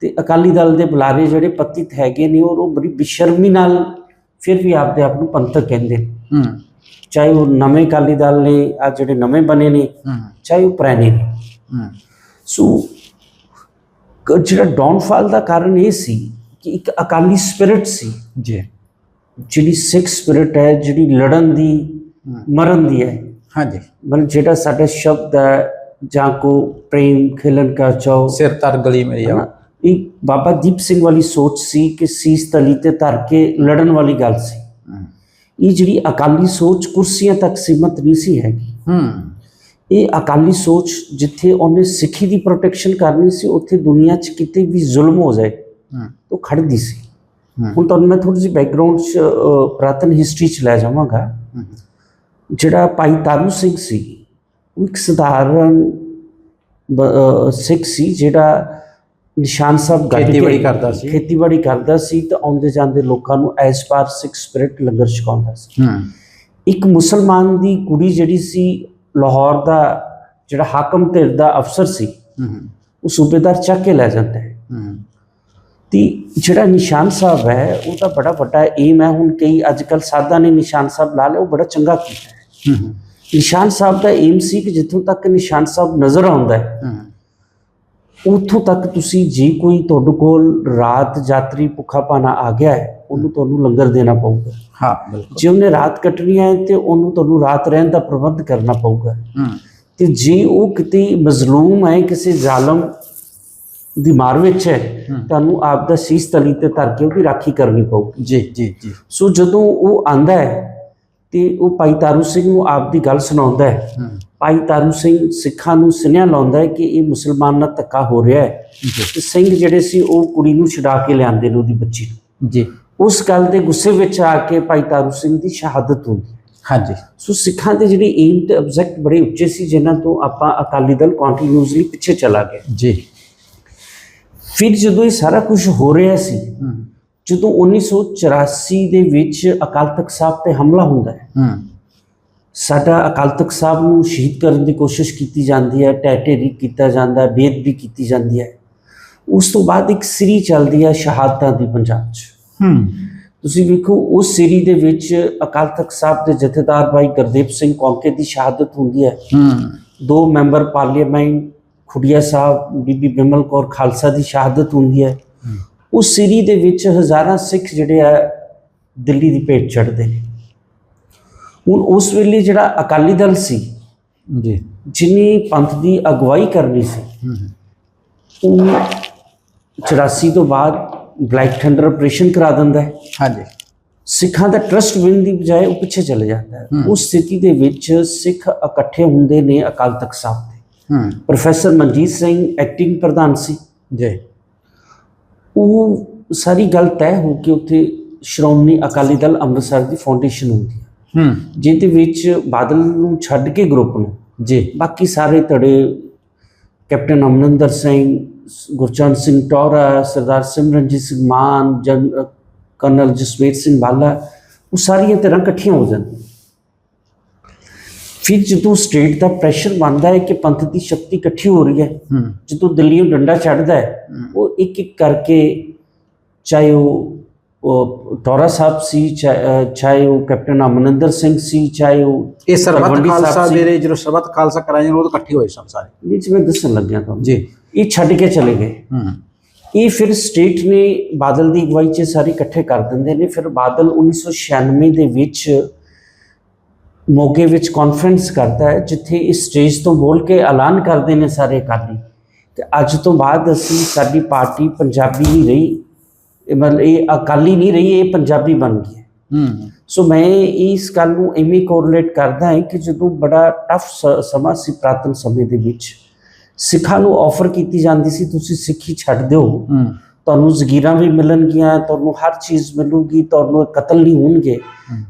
ਤੇ ਅਕਾਲੀ ਦਲ ਦੇ ਬੁਲਾਰੇ ਜਿਹੜੇ ਪਤਿਤ ਹੈਗੇ ਨੇ ਉਹ ਬੜੀ ਬੇਸ਼ਰਮੀ ਨਾਲ ਫਿਰ ਵੀ ਆਪਦੇ ਆਪ ਨੂੰ ਪੰਥਕ ਕਹਿੰਦੇ ਨੇ। ਹੂੰ। ਚਾਹੇ ਉਹ ਨਵੇਂ ਅਕਾਲੀ ਦਲ ਨੇ ਆ ਜਿਹੜੇ ਨਵੇਂ ਬਣੇ ਨੇ ਚਾਹੇ ਉਹ ਪੁਰਾਣੇ ਨੇ। ਹੂੰ। ਸੋ ਜਿਹੜਾ ਡਾਊਨਫਾਲ ਦਾ ਕਾਰਨ ਇਹ ਸੀ ਕਿ ਇੱਕ ਅਕਾਲੀ ਸਪਿਰਿਟ ਸੀ। ਜੀ। ਜਿਹੜੀ ਸਿੱਖ ਸਪਿਰਿਟ ਹੈ ਜਿਹੜੀ ਲੜਨ ਦੀ ਮਰਨ ਦੀ ਹੈ। ਹਾਂਜੀ। ਮਤਲਬ ਜਿਹੜਾ ਸਾਡਾ ਸ਼ਬਦ ਹੈ ਜਾਂ ਕੋ ਪ੍ਰੇਮ ਖਿਲਨ ਕਾ ਚਾਓ ਸਿਰ ਤਰ ਗਲੀ ਮੇਰੀ ਆ ਇਹ ਬਾਬਾ ਦੀਪ ਸਿੰਘ ਵਾਲੀ ਸੋਚ ਸੀ ਕਿ ਸੀਸ ਤਲੀ ਤੇ ਧਰ ਕੇ ਲੜਨ ਵਾਲੀ ਗੱਲ ਸੀ। ਇਹ ਜਿਹੜੀ ਅਕਾਲੀ ਸੋਚ ਕੁਰਸੀਆਂ ਤੱਕ ਸੀਮਤ ਨਹੀਂ ਸੀ ਹੈਗੀ। ਹੂੰ। ਇਹ ਅਕਾਲੀ ਸੋਚ ਜਿੱਥੇ ਉਹਨੇ ਸਿੱਖੀ ਦੀ ਪ੍ਰੋਟੈਕਸ਼ਨ ਕਰਨੀ ਸੀ ਉੱਥੇ ਦੁਨੀਆ 'ਚ ਕਿਤੇ ਵੀ ਜ਼ੁਲਮ ਹੋ ਜਾਏ ਹੂੰ। ਉਹ ਖੜਦੀ ਸੀ। ਹੁਣ ਤੁਹਾਨੂੰ ਮੈਂ ਥੋੜੀ ਜਿਹੀ ਬੈਕਗ੍ਰਾਉਂਡ 'ਚ ਪੁਰਾਤਨ ਹਿਸਟਰੀ 'ਚ ਲੈ ਜਾਵਾਂਗਾ। ਜਿਹੜਾ ਭਾਈ ਤਾਰੂ ਸਿੰਘ ਸੀ ਉਹ ਇੱਕ ਸਧਾਰਨ ਸਿੱਖ ਸੀ ਜਿਹੜਾ ਨਿਸ਼ਾਨ ਸਾਹਿਬ ਖੇਤੀਬਾੜੀ ਕਰਦਾ ਸੀ। ਖੇਤੀਬਾੜੀ ਕਰਦਾ ਸੀ ਤੇ ਆਉਂਦੇ ਜਾਂਦੇ ਲੋਕਾਂ ਨੂੰ ਐਸ ਪਰ ਸਿੱਖ ਸਪਿਰਿਟ ਲੰਗਰ ਛਕਾਉਂਦਾ ਸੀ। ਇੱਕ ਮੁਸਲਮਾਨ ਦੀ ਕੁੜੀ ਜਿਹੜੀ ਸੀ ਲਾਹੌਰ ਦਾ ਜਿਹੜਾ ਹਾਕਮ ਧਿਰ ਦਾ ਅਫਸਰ ਸੀ ਉਹ ਸੂਬੇਦਾਰ ਚੱਕ ਕੇ ਲੈ ਜਾਂਦਾ ਹੂੰ। ਤੇ ਜਿਹੜਾ ਨਿਸ਼ਾਨ ਸਾਹਿਬ ਹੈ ਉਹਦਾ ਬੜਾ ਵੱਡਾ ਏਮ ਹੈ ਹੁਣ ਕਈ ਅੱਜ ਕੱਲ ਸਾਦਾ ਨੇ ਨਿਸ਼ਾਨ ਸਾਹਿਬ ਲਾ ਲਿਆ ਉਹ ਬੜਾ ਚੰਗਾ ਕੀਤਾ ਹੈ। ਨਿਸ਼ਾਨ ਸਾਹਿਬ ਦਾ ਏਮ ਸੀ ਕਿ ਜਿੱਥੋਂ ਤੱਕ ਨਿਸ਼ਾਨ ਸਾਹਿਬ ਨਜ਼ਰ ਆਉਂਦਾ ਹੈ ਉੱਥੋਂ ਤੱਕ ਤੁਸੀਂ ਜੇ ਕੋਈ ਤੁਹਾਡੇ ਕੋਲ ਰਾਤ ਯਾਤਰੀ ਭੁੱਖਾ ਪਾਣਾ ਆ ਗਿਆ ਹੈ ਉਹਨੂੰ ਤੁਹਾਨੂੰ ਲੰਗਰ ਦੇਣਾ ਪਊਗਾ। ਹਾਂ ਬਿਲਕੁਲ। ਜੇ ਉਹਨੇ ਰਾਤ ਕੱਟਣੀ ਹੈ ਤੇ ਉਹਨੂੰ ਤੁਹਾਨੂੰ ਰਾਤ ਰਹਿਣ ਦਾ ਪ੍ਰਬੰਧ ਕਰਨਾ ਪਊਗਾ। ਤੇ ਜੇ ਉਹ ਕਿਤੇ ਮਜ਼ਲੂਮ ਹੈ ਕਿਸੇ ਜ਼ਾਲਮ ਦੀ ਮਾਰ ਵਿੱਚ ਹੈ। ਤੁਹਾਨੂੰ ਆਪ ਦਾ ਸੀਸ ਤਲੀ ਤੇ ਧਰ ਕੇ ਉਹਦੀ ਰਾਖੀ ਕਰਨੀ ਪਊਗੀ। ਜੀ ਜੀ ਜੀ। ਸੋ ਜਦੋਂ ਉਹ ਆਂਦਾ ਹੈ ਤੇ ਉਹ ਭਾਈ ਤਾਰੂ ਸਿੰਘ ਨੂੰ ਆਪ ਦੀ ਗੱਲ ਸੁਣਾਉਂਦਾ ਹੈ। ਭਾਈ ਤਾਰੂ ਸਿੰਘ ਸਿੱਖਾਂ ਨੂੰ ਸੁਨੇਹਾ ਲਾਉਂਦਾ ਹੈ ਕਿ ਇਹ ਮੁਸਲਮਾਨ ਨਾਲ ਧੱਕਾ ਹੋ ਰਿਹਾ ਹੈ। ਤੇ ਸਿੰਘ ਜਿਹੜੇ ਸੀ ਉਹ ਕੁੜੀ ਨੂੰ ਛੁਡਾ ਕੇ ਲਿਆਂਦੇ ਨੇ ਉਹਦੀ ਬੱਚੀ ਨੂੰ। ਜੀ। ਉਸ ਗੱਲ ਦੇ ਗੁੱਸੇ ਵਿੱਚ ਆ ਕੇ ਭਾਈ ਤਾਰੂ ਸਿੰਘ ਦੀ ਸ਼ਹਾਦਤ ਹੁੰਦੀ। ਹਾਂਜੀ। ਸੋ ਸਿੱਖਾਂ ਦੇ ਜਿਹੜੇ ਏਮ ਤੇ ਆਬਜੈਕਟ ਬੜੇ ਉੱਚੇ ਸੀ ਜਿਨ੍ਹਾਂ ਤੋਂ ਆਪਾਂ ਅਕਾਲੀ ਦਲ ਕੰਟੀਨਿਊਸਲੀ ਪਿੱਛੇ ਚਲਾ ਗਿਆ। ਜੀ। ਫਿਰ ਜਦੋਂ ਇਹ ਸਾਰਾ ਕੁਝ ਹੋ ਰਿਹਾ ਸੀ ਜਦੋਂ 1984 ਦੇ ਵਿੱਚ ਅਕਾਲ ਤਖਤ ਸਾਹਿਬ ਤੇ ਹਮਲਾ ਹੁੰਦਾ ਹੈ ਸਾਡਾ ਅਕਾਲ ਤਖਤ ਸਾਹਿਬ ਨੂੰ ਸ਼ਹੀਦ ਕਰਨ ਦੀ ਕੋਸ਼ਿਸ਼ ਕੀਤੀ ਜਾਂਦੀ ਹੈ ਟੈਟੇਰੀ ਕੀਤਾ ਜਾਂਦਾ ਹੈ ਬੇਦ ਵੀ ਕੀਤੀ ਜਾਂਦੀ ਹੈ। ਉਸ ਤੋਂ ਬਾਅਦ ਇੱਕ ਸ੍ਰੀ ਚੱਲਦੀ ਹੈ ਸ਼ਹਾਦਤਾਂ ਦੀ ਪੰਜਾਬ 'ਚ। ਹੂੰ। ਤੁਸੀਂ ਵੇਖੋ ਉਸ ਸ੍ਰੀ ਦੇ ਵਿੱਚ ਅਕਾਲ ਤਖਤ ਸਾਹਿਬ ਦੇ ਜਥੇਦਾਰ ਭਾਈ ਗੁਰਦੀਪ ਸਿੰਘ ਕੌਂਕੇ ਦੀ ਸ਼ਹਾਦਤ ਹੁੰਦੀ ਹੈ। ਹੂੰ। ਦੋ ਮੈਂਬਰ ਪਾਰਲੀਮੈਂਟ ਖੁੜੀਆ ਸਾਹਿਬ ਬੀਬੀ ਬਿਮਲ ਕੌਰ ਖਾਲਸਾ ਦੀ ਸ਼ਹਾਦਤ ਹੁੰਦੀ ਹੈ। ਉਸ ਸ੍ਰੀ ਦੇ ਵਿੱਚ ਹਜ਼ਾਰਾਂ ਸਿੱਖ ਜਿਹੜੇ ਆ ਦਿੱਲੀ ਦੀ ਭੇਟ ਚੜ੍ਹਦੇ ਨੇ। ਹੁਣ ਉਸ ਵੇਲੇ ਜਿਹੜਾ ਅਕਾਲੀ ਦਲ ਸੀ ਜੀ। ਜਿਨੇ ਪੰਥ ਦੀ ਅਗਵਾਈ ਕਰਨੀ ਸੀ ਉਹ 84 ਤੋਂ ਬਾਅਦ ਬਲੈਕ ਥੰਡਰ ਆਪਰੇਸ਼ਨ ਕਰਾ ਦਿੰਦਾ ਹੈ। ਹਾਂਜੀ। ਸਿੱਖਾਂ ਦਾ ਟਰਸਟ ਵਿਨ ਦੀ ਬਜਾਏ ਉਹ ਪਿੱਛੇ ਚਲੇ ਜਾਂਦਾ ਹੈ। ਉਸ ਸਥਿਤੀ ਦੇ ਵਿੱਚ ਸਿੱਖ ਇਕੱਠੇ ਹੁੰਦੇ ਨੇ ਅਕਾਲ ਤਖਤ ਸਾਹਿਬ ਪ੍ਰੋਫੈਸਰ ਮਨਜੀਤ ਸਿੰਘ ਐਕਟਿੰਗ ਪ੍ਰਧਾਨ ਸੀ। ਜੀ। ਉਹ ਸਾਰੀ ਗੱਲ ਤੈਅ ਹੋ ਕੇ ਉੱਥੇ ਸ਼੍ਰੋਮਣੀ ਅਕਾਲੀ ਦਲ ਅੰਮ੍ਰਿਤਸਰ ਦੀ ਫਾਊਂਡੇਸ਼ਨ ਹੁੰਦੀ ਹੈ ਹੂੰ। ਜਿਹਦੇ ਵਿੱਚ ਬਾਦਲ ਨੂੰ ਛੱਡ ਕੇ ਗਰੁੱਪ ਨੂੰ। ਜੀ। ਬਾਕੀ ਸਾਰੇ ਧੜੇ ਕੈਪਟਨ ਅਮਰਿੰਦਰ ਸਿੰਘ ਗੁਰਚਰਨ ਸਿੰਘ ਟੌਰਾ ਸਰਦਾਰ ਸਿਮਰਨਜੀਤ ਸਿੰਘ ਮਾਨ ਜਨ ਕਰਨਲ ਜਸਵੀਰ ਸਿੰਘ ਬਾਲਾ ਉਹ ਸਾਰੀਆਂ ਤਰ੍ਹਾਂ ਇਕੱਠੀਆਂ ਹੋ ਜਾਂਦੀਆਂ। ਫਿਰ ਜਦੋਂ ਸਟੇਟ ਦਾ ਪ੍ਰੈਸ਼ਰ ਬਣਦਾ ਹੈ ਕਿ ਪੰਥ ਦੀ ਸ਼ਕਤੀ ਇਕੱਠੀ ਹੋ ਰਹੀ ਹੈ ਜਦੋਂ ਦਿੱਲੀੋਂ ਡੰਡਾ ਚੜਦਾ ਹੈ ਉਹ ਇੱਕ ਇੱਕ ਕਰਕੇ ਚਾਹੇ ਉਹ ਟੌਰਾ ਸਾਹਿਬ ਸੀ ਚਾਹੇ ਉਹ ਕੈਪਟਨ ਅਮਰਿੰਦਰ ਸਿੰਘ ਸੀ ਚਾਹੇ ਉਹ ਇਹ ਸਰਬੱਤ ਖਾਲਸਾ। ਵੀਰੇ ਜਦੋਂ ਸਰਬੱਤ ਖਾਲਸਾ ਕਰਾਇਆ ਉਹ ਤਾਂ ਇਕੱਠੇ ਹੋਏ ਸਨ ਸਾਰੇ। ਇਹ 'ਚ ਮੈਂ ਦੱਸਣ ਲੱਗਿਆ ਤੁਹਾਨੂੰ। ਜੀ। ਇਹ ਛੱਡ ਕੇ ਚਲੇ ਗਏ। ਇਹ ਫਿਰ ਸਟੇਟ ਨੇ ਬਾਦਲ ਦੀ ਅਗਵਾਈ 'ਚ ਸਾਰੇ ਇਕੱਠੇ ਕਰ ਦਿੰਦੇ ਨੇ। ਫਿਰ ਬਾਦਲ 1996 ਦੇ ਵਿੱਚ ਮੋਗੇ ਵਿੱਚ ਕਾਨਫਰੰਸ ਕਰਦਾ ਹੈ ਜਿੱਥੇ ਇਸ ਸਟੇਜ ਤੋਂ ਬੋਲ ਕੇ ਐਲਾਨ ਕਰਦੇ ਨੇ ਸਾਰੇ ਅਕਾਲੀ। ਕਿ ਅੱਜ ਤੋਂ ਬਾਅਦ ਅਸੀਂ ਸਾਡੀ ਪਾਰਟੀ ਪੰਜਾਬੀ ਨਹੀਂ ਰਹੀ ਇਹ ਮਤਲਬ ਇਹ ਅਕਾਲੀ ਨਹੀਂ ਰਹੀ ਇਹ ਪੰਜਾਬੀ ਬਣ ਗਈ ਹੈ। ਸੋ ਮੈਂ ਇਸ ਗੱਲ ਨੂੰ ਐਵੇਂ ਕੋਰਿਲੇਟ ਕਰਦਾ ਹਾਂ ਕਿ ਜਦੋਂ ਬੜਾ ਟਫ ਸਮਾਂ ਸੀ ਪ੍ਰਾਤਨ ਸਮੇਂ ਦੇ ਵਿੱਚ ਸਿੱਖਾਂ ਨੂੰ ਆਫਰ ਕੀਤੀ ਜਾਂਦੀ ਸੀ ਤੁਸੀਂ ਸਿੱਖੀ ਛੱਡ ਦਿਓ। ਤੁਹਾਨੂੰ ਜ਼ਗੀਰਾਂ ਵੀ ਮਿਲਣਗੀਆਂ ਤੁਹਾਨੂੰ ਹਰ ਚੀਜ਼ ਮਿਲੂਗੀ ਤੁਹਾਨੂੰ ਕਤਲ ਨਹੀਂ ਹੋਣਗੇ।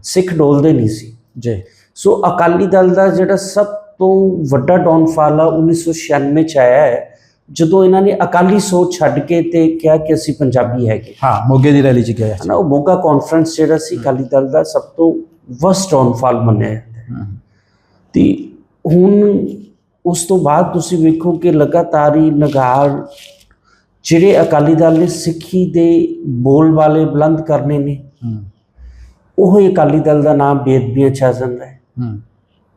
ਸਿੱਖ ਡੋਲਦੇ ਨਹੀਂ ਸੀ। ਜੀ। ਸੋ ਅਕਾਲੀ ਦਲ ਦਾ ਜਿਹੜਾ ਸਭ ਤੋਂ ਵੱਡਾ ਡਾਊਨਫਾਲ ਆ 1996 ਚ ਆਇਆ ਹੈ ਜਦੋਂ ਇਹਨਾਂ ਨੇ ਅਕਾਲੀ ਸੋਚ ਛੱਡ ਕੇ ਤੇ ਕਿਹਾ ਕਿ ਅਸੀਂ ਪੰਜਾਬੀ ਹੈਗੇ। ਹਾਂ ਮੋਗੇ ਦੀ ਰੈਲੀ ਚ ਗਿਆ ਹਨਾ ਉਹ ਮੋਗਾ ਕਾਨਫਰੰਸ ਜਿਹੜਾ ਸੀ ਅਕਾਲੀ ਦਲ ਦਾ ਸਭ ਤੋਂ ਵਰਸਟ ਡਾਊਨਫਾਲ ਮੰਨਿਆ ਜਾਂਦਾ ਤੇ ਹੁਣ ਉਸ ਤੋਂ ਬਾਅਦ ਤੁਸੀਂ ਵੇਖੋ ਕਿ ਲਗਾਤਾਰ ਹੀ ਨਗਾਰ ਜਿਹੜੇ ਅਕਾਲੀ ਦਲ ਨੇ ਸਿੱਖੀ ਦੇ ਬੋਲ ਵਾਲੇ ਬੁਲੰਦ ਕਰਨੇ ਨੇ ਉਹ ਹੀ ਅਕਾਲੀ ਦਲ ਦਾ ਨਾਮ ਬੇਦਬੀਆਂ ਆ ਜਾਂਦਾ ਹੈ। ਹੂੰ।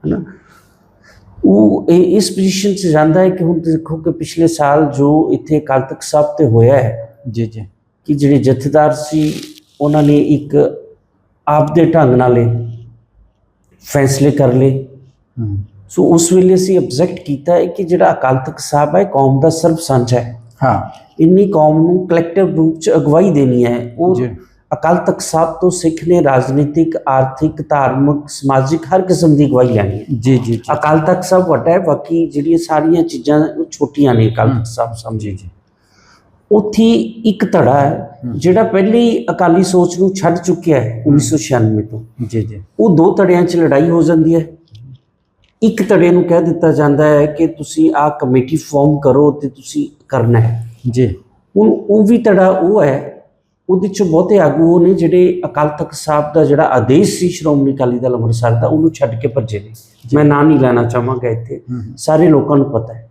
ਹਨਾ? ਉਹ ਇਸ ਪੋਜੀਸ਼ਨ 'ਚ ਜਾਂਦਾ ਹੈ ਕਿ ਹੁਣ ਦੇਖੋ ਕਿ ਪਿਛਲੇ ਸਾਲ ਜੋ ਇੱਥੇ ਤਖਤ ਸਾਹਿਬ ਤੇ ਹੋਇਆ ਹੈ ਜੀ ਜੀ। ਕਿ ਜਿਹੜੇ ਜਥੇਦਾਰ ਸੀ ਉਹਨਾਂ ਨੇ ਇੱਕ ਆਪ ਦੇ ਢੰਗ ਨਾਲ ਇਹ ਫੈਸਲੇ ਕਰ ਲਏ। ਸੋ ਉਸ ਵੇਲੇ ਅਸੀਂ ਆਬਜੈਕਟ ਕੀਤਾ ਹੈ ਕਿ ਜਿਹੜਾ ਅਕਾਲ ਤਖਤ ਸਾਹਿਬ ਹੈ ਕੌਮ ਦਾ ਸਰਬ ਸਾਂਝਾ ਹੈ। ਹਾਂ। ਇੰਨੀ ਕੌਮ ਨੂੰ ਕਲੈਕਟਿਵ ਰੂਪ ਚ ਅਗਵਾਈ ਦੇਣੀ ਹੈ। ਉਹ ਅਕਾਲ ਤਖਤ ਸਾਹਿਬ ਤੋਂ ਸਿੱਖ ਨੇ ਰਾਜਨੀਤਿਕ ਆਰਥਿਕ ਧਾਰਮਿਕ ਸਮਾਜਿਕ ਹਰ ਕਿਸਮ ਦੀ ਅਗਵਾਈ ਲੈਣੀ ਹੈ। ਜੀ ਜੀ ਅਕਾਲ ਤਖਤ ਸਾਹਿਬ ਵੱਡਾ ਹੈ ਬਾਕੀ ਜਿਹੜੀਆਂ ਸਾਰੀਆਂ ਚੀਜ਼ਾਂ ਉਹ ਛੋਟੀਆਂ ਨੇ ਅਕਾਲ ਤਖਤ ਸਾਹਿਬ ਸਮਝੀ ਜੀ ਉੱਥੇ ਇੱਕ ਧੜਾ ਹੈ ਜਿਹੜਾ ਪਹਿਲੇ ਅਕਾਲੀ ਸੋਚ ਨੂੰ ਛੱਡ ਚੁੱਕਿਆ ਹੈ 1996 ਤੋਂ। ਜੀ ਜੀ। ਉਹ ਦੋ ਧੜਿਆਂ 'ਚ ਲੜਾਈ ਹੋ ਜਾਂਦੀ ਹੈ। ਇੱਕ ਧੜੇ ਨੂੰ ਕਹਿ ਦਿੱਤਾ ਜਾਂਦਾ ਹੈ ਕਿ ਤੁਸੀਂ ਆਹ ਕਮੇਟੀ ਫਾਰਮ ਕਰੋ ਤੇ ਤੁਸੀਂ ਕਰਨਾ ਹੈ। ਜੀ। ਹੁਣ ਉਹ ਵੀ ਧੜਾ ਉਹ ਹੈ ਉਹਦੇ 'ਚ ਬਹੁਤੇ ਆਗੂ ਨੇ ਜਿਹੜੇ ਅਕਾਲ ਤਖਤ ਸਾਹਿਬ ਦਾ ਜਿਹੜਾ ਆਦੇਸ਼ ਸੀ ਸ਼੍ਰੋਮਣੀ ਅਕਾਲੀ ਦਲ ਅੰਮ੍ਰਿਤਸਰ ਦਾ ਉਹਨੂੰ ਛੱਡ ਕੇ ਭੱਜੇ ਨੇ। ਮੈਂ ਨਾਂ ਨਹੀਂ ਲੈਣਾ ਚਾਹਾਂਗਾ ਇੱਥੇ। ਸਾਰੇ ਲੋਕਾਂ ਨੂੰ ਪਤਾ ਹੈ।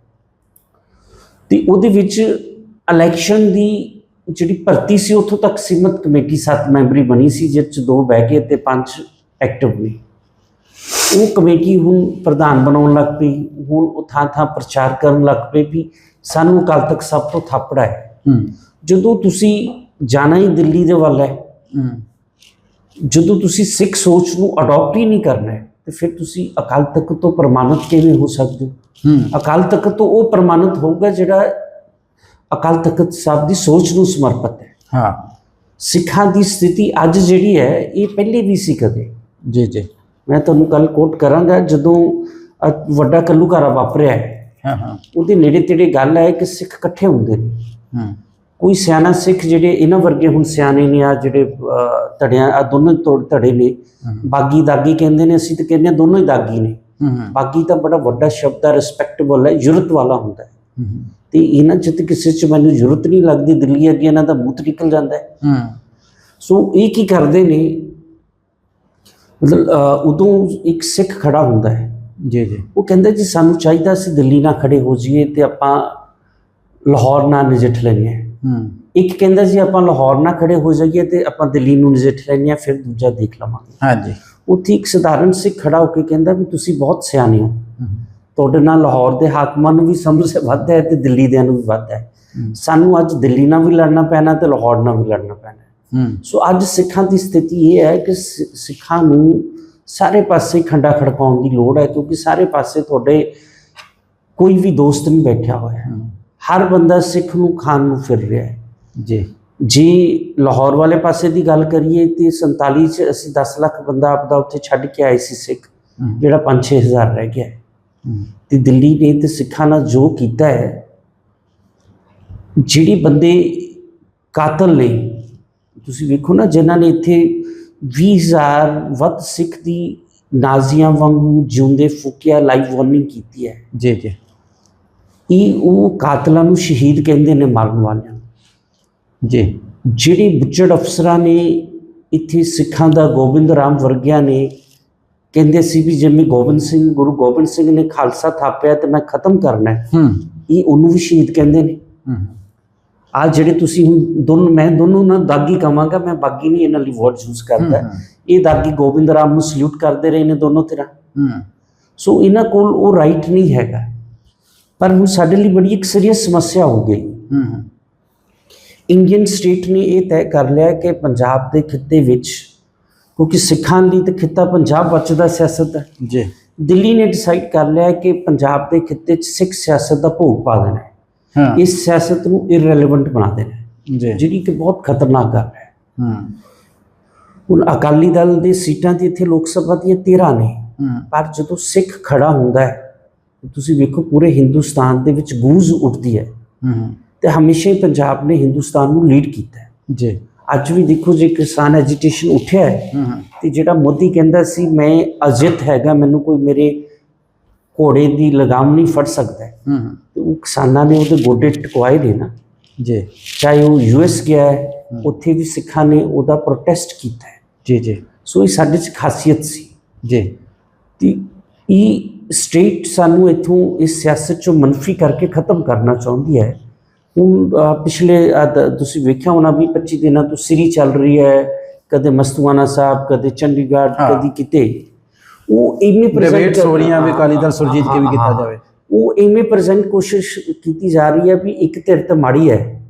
ਤੇ ਉਹਦੇ ਵਿੱਚ ਇਲੈਕਸ਼ਨ ਦੀ ਜਿਹੜੀ ਭਰਤੀ ਸੀ ਉੱਥੋਂ ਤੱਕ ਸੀਮਤ ਕਮੇਟੀ 7 ਮੈਂਬਰੀ ਬਣੀ ਸੀ ਜਿਸ ਚ ਦੋ ਬਹਿ ਗਏ ਤੇ ਪੰਜ ਐਕਟਿਵ ਨੇ। ਉਹ ਕਮੇਟੀ ਹੁਣ ਪ੍ਰਧਾਨ ਬਣਾਉਣ ਲੱਗ ਪਈ ਹੁਣ ਉਹ ਥਾਂ ਥਾਂ ਪ੍ਰਚਾਰ ਕਰਨ ਲੱਗ ਪਏ ਵੀ ਸਾਨੂੰ ਅਕਾਲ ਤਖਤ ਸਭ ਤੋਂ ਥਾਪੜਾ ਹੂੰ। ਜਦੋਂ ਤੁਸੀਂ ਜਾਣਾ ਹੀ ਦਿੱਲੀ ਦੇ ਵੱਲ ਹੈ। ਜਦੋਂ ਤੁਸੀਂ ਸਿੱਖ ਸੋਚ ਨੂੰ ਅਡਾਪਟ ਹੀ ਨਹੀਂ ਕਰਨਾ ਤੇ ਫਿਰ ਤੁਸੀਂ ਅਕਾਲ ਤਖਤ ਤੋਂ ਪ੍ਰਮਾਣਿਤ ਕਿਵੇਂ ਹੋ ਸਕਦੇ ਹੋ? ਅਕਾਲ ਤਖਤ ਤੋਂ ਉਹ ਪ੍ਰਮਾਣਿਤ ਹੋਊਗਾ ਜਿਹੜਾ ਅਕਾਲ ਤਖਤ ਸਾਹਿਬ ਦੀ ਸੋਚ ਨੂੰ ਸਮਰਪਿਤ ਹੈ। ਹਾਂ। ਸਿੱਖਾਂ ਦੀ ਸਥਿਤੀ ਅੱਜ ਜਿਹੜੀ ਹੈ ਇਹ ਪਹਿਲੇ ਵੀ ਸੀ ਕਦੇ। ਜੀ ਜੀ। ਮੈਂ ਤੁਹਾਨੂੰ ਕੱਲ ਕੋਟ ਕਰਾਂਗਾ ਜਦੋਂ ਵੱਡਾ ਕੱਲੂਕਾਰਾ ਵਾਪਰਿਆ ਹਾਂ ਹਾਂ। ਉਹਦੇ ਨੇੜੇ ਤੇੜੇ ਗੱਲ ਹੈ ਕਿ ਸਿੱਖ ਇਕੱਠੇ ਹੁੰਦੇ ਨੇ। ਹੂੰ। ਕੋਈ ਸਿਆਣਾ ਸਿੱਖ ਜਿਹੜੇ ਇਹਨਾਂ ਵਰਗੇ ਹੁਣ ਸਿਆਣੇ ਨੇ ਆ ਜਿਹੜੇ ਧੜਿਆਂ ਆ ਦੋਨੋਂ ਤੋੜ ਧੜੇ ਨੇ ਬਾਗੀ ਦਾਗੀ ਕਹਿੰਦੇ ਨੇ ਅਸੀਂ ਤਾਂ ਕਹਿੰਦੇ ਹਾਂ ਦੋਨੋਂ ਹੀ ਦਾਗੀ ਨੇ। ਬਾਗੀ ਤਾਂ ਬੜਾ ਵੱਡਾ ਸ਼ਬਦ ਹੈ ਰਿਸਪੈਕਟੇਬਲ ਹੈ ਜੁਰਤ ਵਾਲਾ ਹੁੰਦਾ ਹੈ। ਤੇ ਇਹਨਾਂ ਚ ਤੇ ਕਿਸੇ ਚ ਮੈਨੂੰ ਜ਼ਰੂਰਤ ਨਹੀਂ ਲੱਗਦੀ ਦਿੱਲੀ ਅੱਗੇ ਇਹਨਾਂ ਦਾ ਬੂਤ ਨਿਕਲ ਜਾਂਦਾ ਹੈ। ਸੋ ਇਹ ਕੀ ਕਰਦੇ ਨੇ? ਮਤਲਬ ਉਦੋਂ ਇੱਕ ਸਿੱਖ ਖੜਾ ਹੁੰਦਾ ਹੈ। ਜੀ ਜੀ। ਉਹ ਕਹਿੰਦਾ ਜੀ ਸਾਨੂੰ ਚਾਹੀਦਾ ਸੀ ਦਿੱਲੀ ਨਾਲ ਖੜੇ ਹੋ ਜਾਈਏ ਤੇ ਆਪਾਂ ਲਾਹੌਰ ਨਾਲ ਨਜਿੱਠ ਲੈਂਦੇ ਹਾਂ। ਹੂੰ ਇੱਕ ਕਹਿੰਦਾ ਜੀ ਆਪਾਂ ਲਾਹੌਰ ਨਾਲ ਖੜੇ ਹੋ ਜਾਈਏ ਤੇ ਆਪਾਂ ਦਿੱਲੀ ਨੂੰ ਨਜਿੱਠ ਲੈਂਦੇ ਹਾਂ ਫਿਰ ਦੂਜਾ ਦੇਖ ਲਵਾਂਗੇ। ਹਾਂਜੀ। ਉੱਥੇ ਇੱਕ ਸਧਾਰਨ ਸਿੱਖ ਖੜਾ ਹੋ ਕੇ ਕਹਿੰਦਾ ਵੀ ਤੁਸੀਂ ਬਹੁਤ ਸਿਆਣੇ ਹੋ। ਹੂੰ। ਤੁਹਾਡੇ ਨਾਲ ਲਾਹੌਰ ਦੇ ਹਾਕਮਾਂ ਨੂੰ ਵੀ ਸਮਝ ਵੱਧ ਹੈ ਤੇ ਦਿੱਲੀ ਦਿਆਂ ਨੂੰ ਵੀ ਵੱਧ ਹੈ। ਹੂੰ। ਸਾਨੂੰ ਅੱਜ ਦਿੱਲੀ ਨਾਲ ਵੀ ਲੜਨਾ ਪੈਣਾ ਤੇ ਲਾਹੌਰ ਨਾਲ ਵੀ ਲੜਨਾ ਪੈਣਾ ਹੂੰ। ਸੋ ਅੱਜ ਸਿੱਖਾਂ ਦੀ ਸਥਿਤੀ ਇਹ ਹੈ ਕਿ ਸਿੱਖਾਂ ਨੂੰ ਸਾਰੇ ਪਾਸੇ ਖੰਡਾ ਖੜਕਾਉਣ ਦੀ ਲੋੜ ਹੈ ਕਿਉਂਕਿ ਸਾਰੇ ਪਾਸੇ ਤੁਹਾਡੇ ਕੋਈ ਵੀ ਦੋਸਤ ਨਹੀਂ ਬੈਠਿਆ ਹੋਇਆ। ਹਮ, ਹਰ ਬੰਦਾ ਸਿੱਖ ਨੂੰ ਖਾਣ ਨੂੰ ਫਿਰ ਰਿਹਾ ਹੈ। ਜੀ। ਜੇ ਲਾਹੌਰ ਵਾਲੇ ਪਾਸੇ ਦੀ ਗੱਲ ਕਰੀਏ ਤੇ 47 ਚ ਅਸੀਂ 10 ਲੱਖ ਬੰਦਾ ਆਪਦਾ ਉੱਥੇ ਛੱਡ ਕੇ ਆਏ ਸੀ ਸਿੱਖ ਜਿਹੜਾ 5-6000 ਰਹਿ ਗਿਆ। ਤੇ ਦਿੱਲੀ ਨੇ ਤੇ ਸਿੱਖਾਂ ਨਾਲ ਜੋ ਕੀਤਾ ਹੈ ਜਿਹੜੀ ਬੰਦੇ ਕਾਤਲ ਨੇ ਤੁਸੀਂ ਵੇਖੋ ਨਾ ਜਿਨ੍ਹਾਂ ਨੇ ਇੱਥੇ 20000 ਵੱਧ ਸਿੱਖ ਦੀ ਨਾਜ਼ੀਆਂ ਵਾਂਗੂ ਜਿਉਂਦੇ ਫੁਕਿਆ ਲਾਈਵ ਵਾਰਨਿੰਗ ਕੀਤੀ ਹੈ। ਜੀ ਜੀ। ਇਹ ਉਹ ਕਾਤਲਾਂ ਨੂੰ ਸ਼ਹੀਦ ਕਹਿੰਦੇ ਨੇ ਮਾਰਨ ਵਾਲਿਆਂ। ਜੀ। ਜਿਹੜੇ ਬੁੱਚੜ ਅਫਸਰਾਂ ਨੇ ਇੱਥੇ ਸਿੱਖਾਂ ਦਾ ਗੋਬਿੰਦ ਰਾਮ ਵਰਗਿਆਂ ਨੇ ਕਹਿੰਦੇ ਸੀ ਵੀ ਜਿਵੇਂ ਗੋਬਿੰਦ ਸਿੰਘ ਗੁਰੂ ਗੋਬਿੰਦ ਸਿੰਘ ਨੇ ਖਾਲਸਾ ਥਾਪਿਆ ਤੇ ਮੈਂ ਖਤਮ ਕਰਨਾ ਹੈ ਇਹ ਉਹਨੂੰ ਵੀ ਸ਼ਹੀਦ ਕਹਿੰਦੇ ਨੇ। ਆ ਜਿਹੜੇ ਤੁਸੀਂ ਹੁਣ ਦੋਨੋਂ ਮੈਂ ਦੋਨੋਂ ਨਾ ਦਾਗੀ ਕਵਾਂਗਾ ਮੈਂ ਬਾਗੀ ਨਹੀਂ ਇਹਨਾਂ ਲਈ ਵਰਡ ਯੂਜ਼ ਕਰਦਾ। ਇਹ ਦਾਗੀ ਗੋਬਿੰਦ ਰਾਮ ਨੂੰ ਸਲੂਟ ਕਰਦੇ ਰਹੇ ਨੇ ਦੋਨੋਂ ਧਿਰਾਂ। ਹਮ, ਸੋ ਇਹਨਾਂ ਕੋਲ ਉਹ ਰਾਈਟ ਨਹੀਂ ਹੈਗਾ। ਪਰ ਹੁਣ ਸਾਡੇ ਲਈ ਬੜੀ ਇੱਕ ਸੀਰੀਅਸ ਸਮੱਸਿਆ ਹੋ ਗਈ। ਹਮ, ਇੰਡੀਅਨ ਸਟੇਟ ਨੇ ਇਹ ਤੈਅ ਕਰ ਲਿਆ ਕਿ ਪੰਜਾਬ ਦੇ ਖਿੱਤੇ ਵਿੱਚ ਕਿਉਂਕਿ ਸਿੱਖਾਂ ਲਈ ਤਾਂ ਖਿੱਤਾ ਪੰਜਾਬ ਬਚਦਾ ਸਿਆਸਤ ਹੈ। ਜੀ। ਦਿੱਲੀ ਨੇ ਡਿਸਾਈਡ ਕਰ ਲਿਆ ਕਿ ਪੰਜਾਬ ਦੇ ਖਿੱਤੇ 'ਚ ਸਿੱਖ ਸਿਆਸਤ ਦਾ ਭੋਗ ਪਾ ਦੇਣਾ ਹੈ। ਹਾਂ। ਇਸ ਸਿਆਸਤ ਨੂੰ ਇਰਰੈਲੇਵੈਂਟ ਬਣਾ ਦੇਣਾ ਹੈ ਜਿਹੜੀ ਕਿ ਬਹੁਤ ਖਤਰਨਾਕ ਗੱਲ ਹੈ। ਹਮ, ਹੁਣ ਅਕਾਲੀ ਦਲ ਦੇ ਸੀਟਾਂ ਤੇ ਇੱਥੇ ਲੋਕ ਸਭਾ ਦੀਆਂ 13 ਨੇ ਪਰ ਜਦੋਂ ਸਿੱਖ ਖੜਾ ਹੁੰਦਾ ਹੈ ਤੁਸੀਂ ਵੇਖੋ ਪੂਰੇ ਹਿੰਦੁਸਤਾਨ ਦੇ ਵਿੱਚ ਗੂੰਜ ਉੱਠਦੀ ਹੈ। ਤੇ ਹਮੇਸ਼ਾ ਹੀ ਪੰਜਾਬ ਨੇ ਹਿੰਦੁਸਤਾਨ ਨੂੰ ਲੀਡ ਕੀਤਾ ਹੈ। ਜੀ। ਅੱਜ ਵੀ ਦੇਖੋ ਜੇ ਕਿਸਾਨ ਐਜੀਟੇਸ਼ਨ ਉੱਠਿਆ ਹੈ ਤੇ ਜਿਹੜਾ ਮੋਦੀ ਕਹਿੰਦਾ ਸੀ ਮੈਂ ਅਜਿਤ ਹੈਗਾ ਮੈਨੂੰ ਕੋਈ ਮੇਰੇ ਘੋੜੇ ਦੀ ਲਗਾਮ ਨਹੀਂ ਫੜ ਸਕਦਾ ਤੇ ਉਹ ਕਿਸਾਨਾਂ ਨੇ ਉਹਦੇ ਗੋਡੇ ਟਕਵਾਏ ਨੇ ਨਾ। ਜੀ। ਚਾਹੇ ਉਹ ਯੂਐਸ ਗਿਆ ਹੈ ਉੱਥੇ ਵੀ ਸਿੱਖਾਂ ਨੇ ਉਹਦਾ ਪ੍ਰੋਟੈਸਟ ਕੀਤਾ ਹੈ। ਜੀ ਜੀ। ਸੋ ਇਹ ਸਾਡੇ 'ਚ ਖਾਸੀਅਤ ਸੀ। ਜੀ। ਤੇ ਇਹ ਸਟੇਟ ਸਾਨੂੰ ਇਥੋਂ ਇਸ ਸਿਆਸਤ ਚੋਂ ਮੰਫੀ ਕਰਕੇ ਖਤਮ ਕਰਨਾ ਚਾਹੁੰਦੀ ਹੈ। ਹੁਣ ਪਿਛਲੇ ਤੁਸੀਂ ਵੇਖਿਆ ਹੋਣਾ ਵੀ 25 ਦਿਨਾਂ ਤੋਂ ਸਿਰੀ ਚੱਲ ਰਹੀ ਹੈ। ਕਦੇ ਮਸਤੂਆਨਾ ਸਾਹਿਬ ਕਦੇ ਚੰਡੀਗੜ੍ਹ। ਕਦੀ ਕਿਤੇ। ਉਹ ਇਵੇਂ present- ਹੋ ਰਹੀਆਂ ਵੀ ਅਕਾਲੀ ਦਲ ਸੁਰਜੀਤ ਕੇ ਵੀ ਕੀਤਾ ਜਾਵੇ। ਉਹ ਇਵੇਂ ਪ੍ਰੈਜ਼ੈਂਟ ਕੋਸ਼ਿਸ਼ ਕੀਤੀ ਜਾ ਰਹੀ ਹੈ ਵੀ ਇੱਕ ਧਿਰ ਤਾਂ ਮਾੜੀ ਹੈ।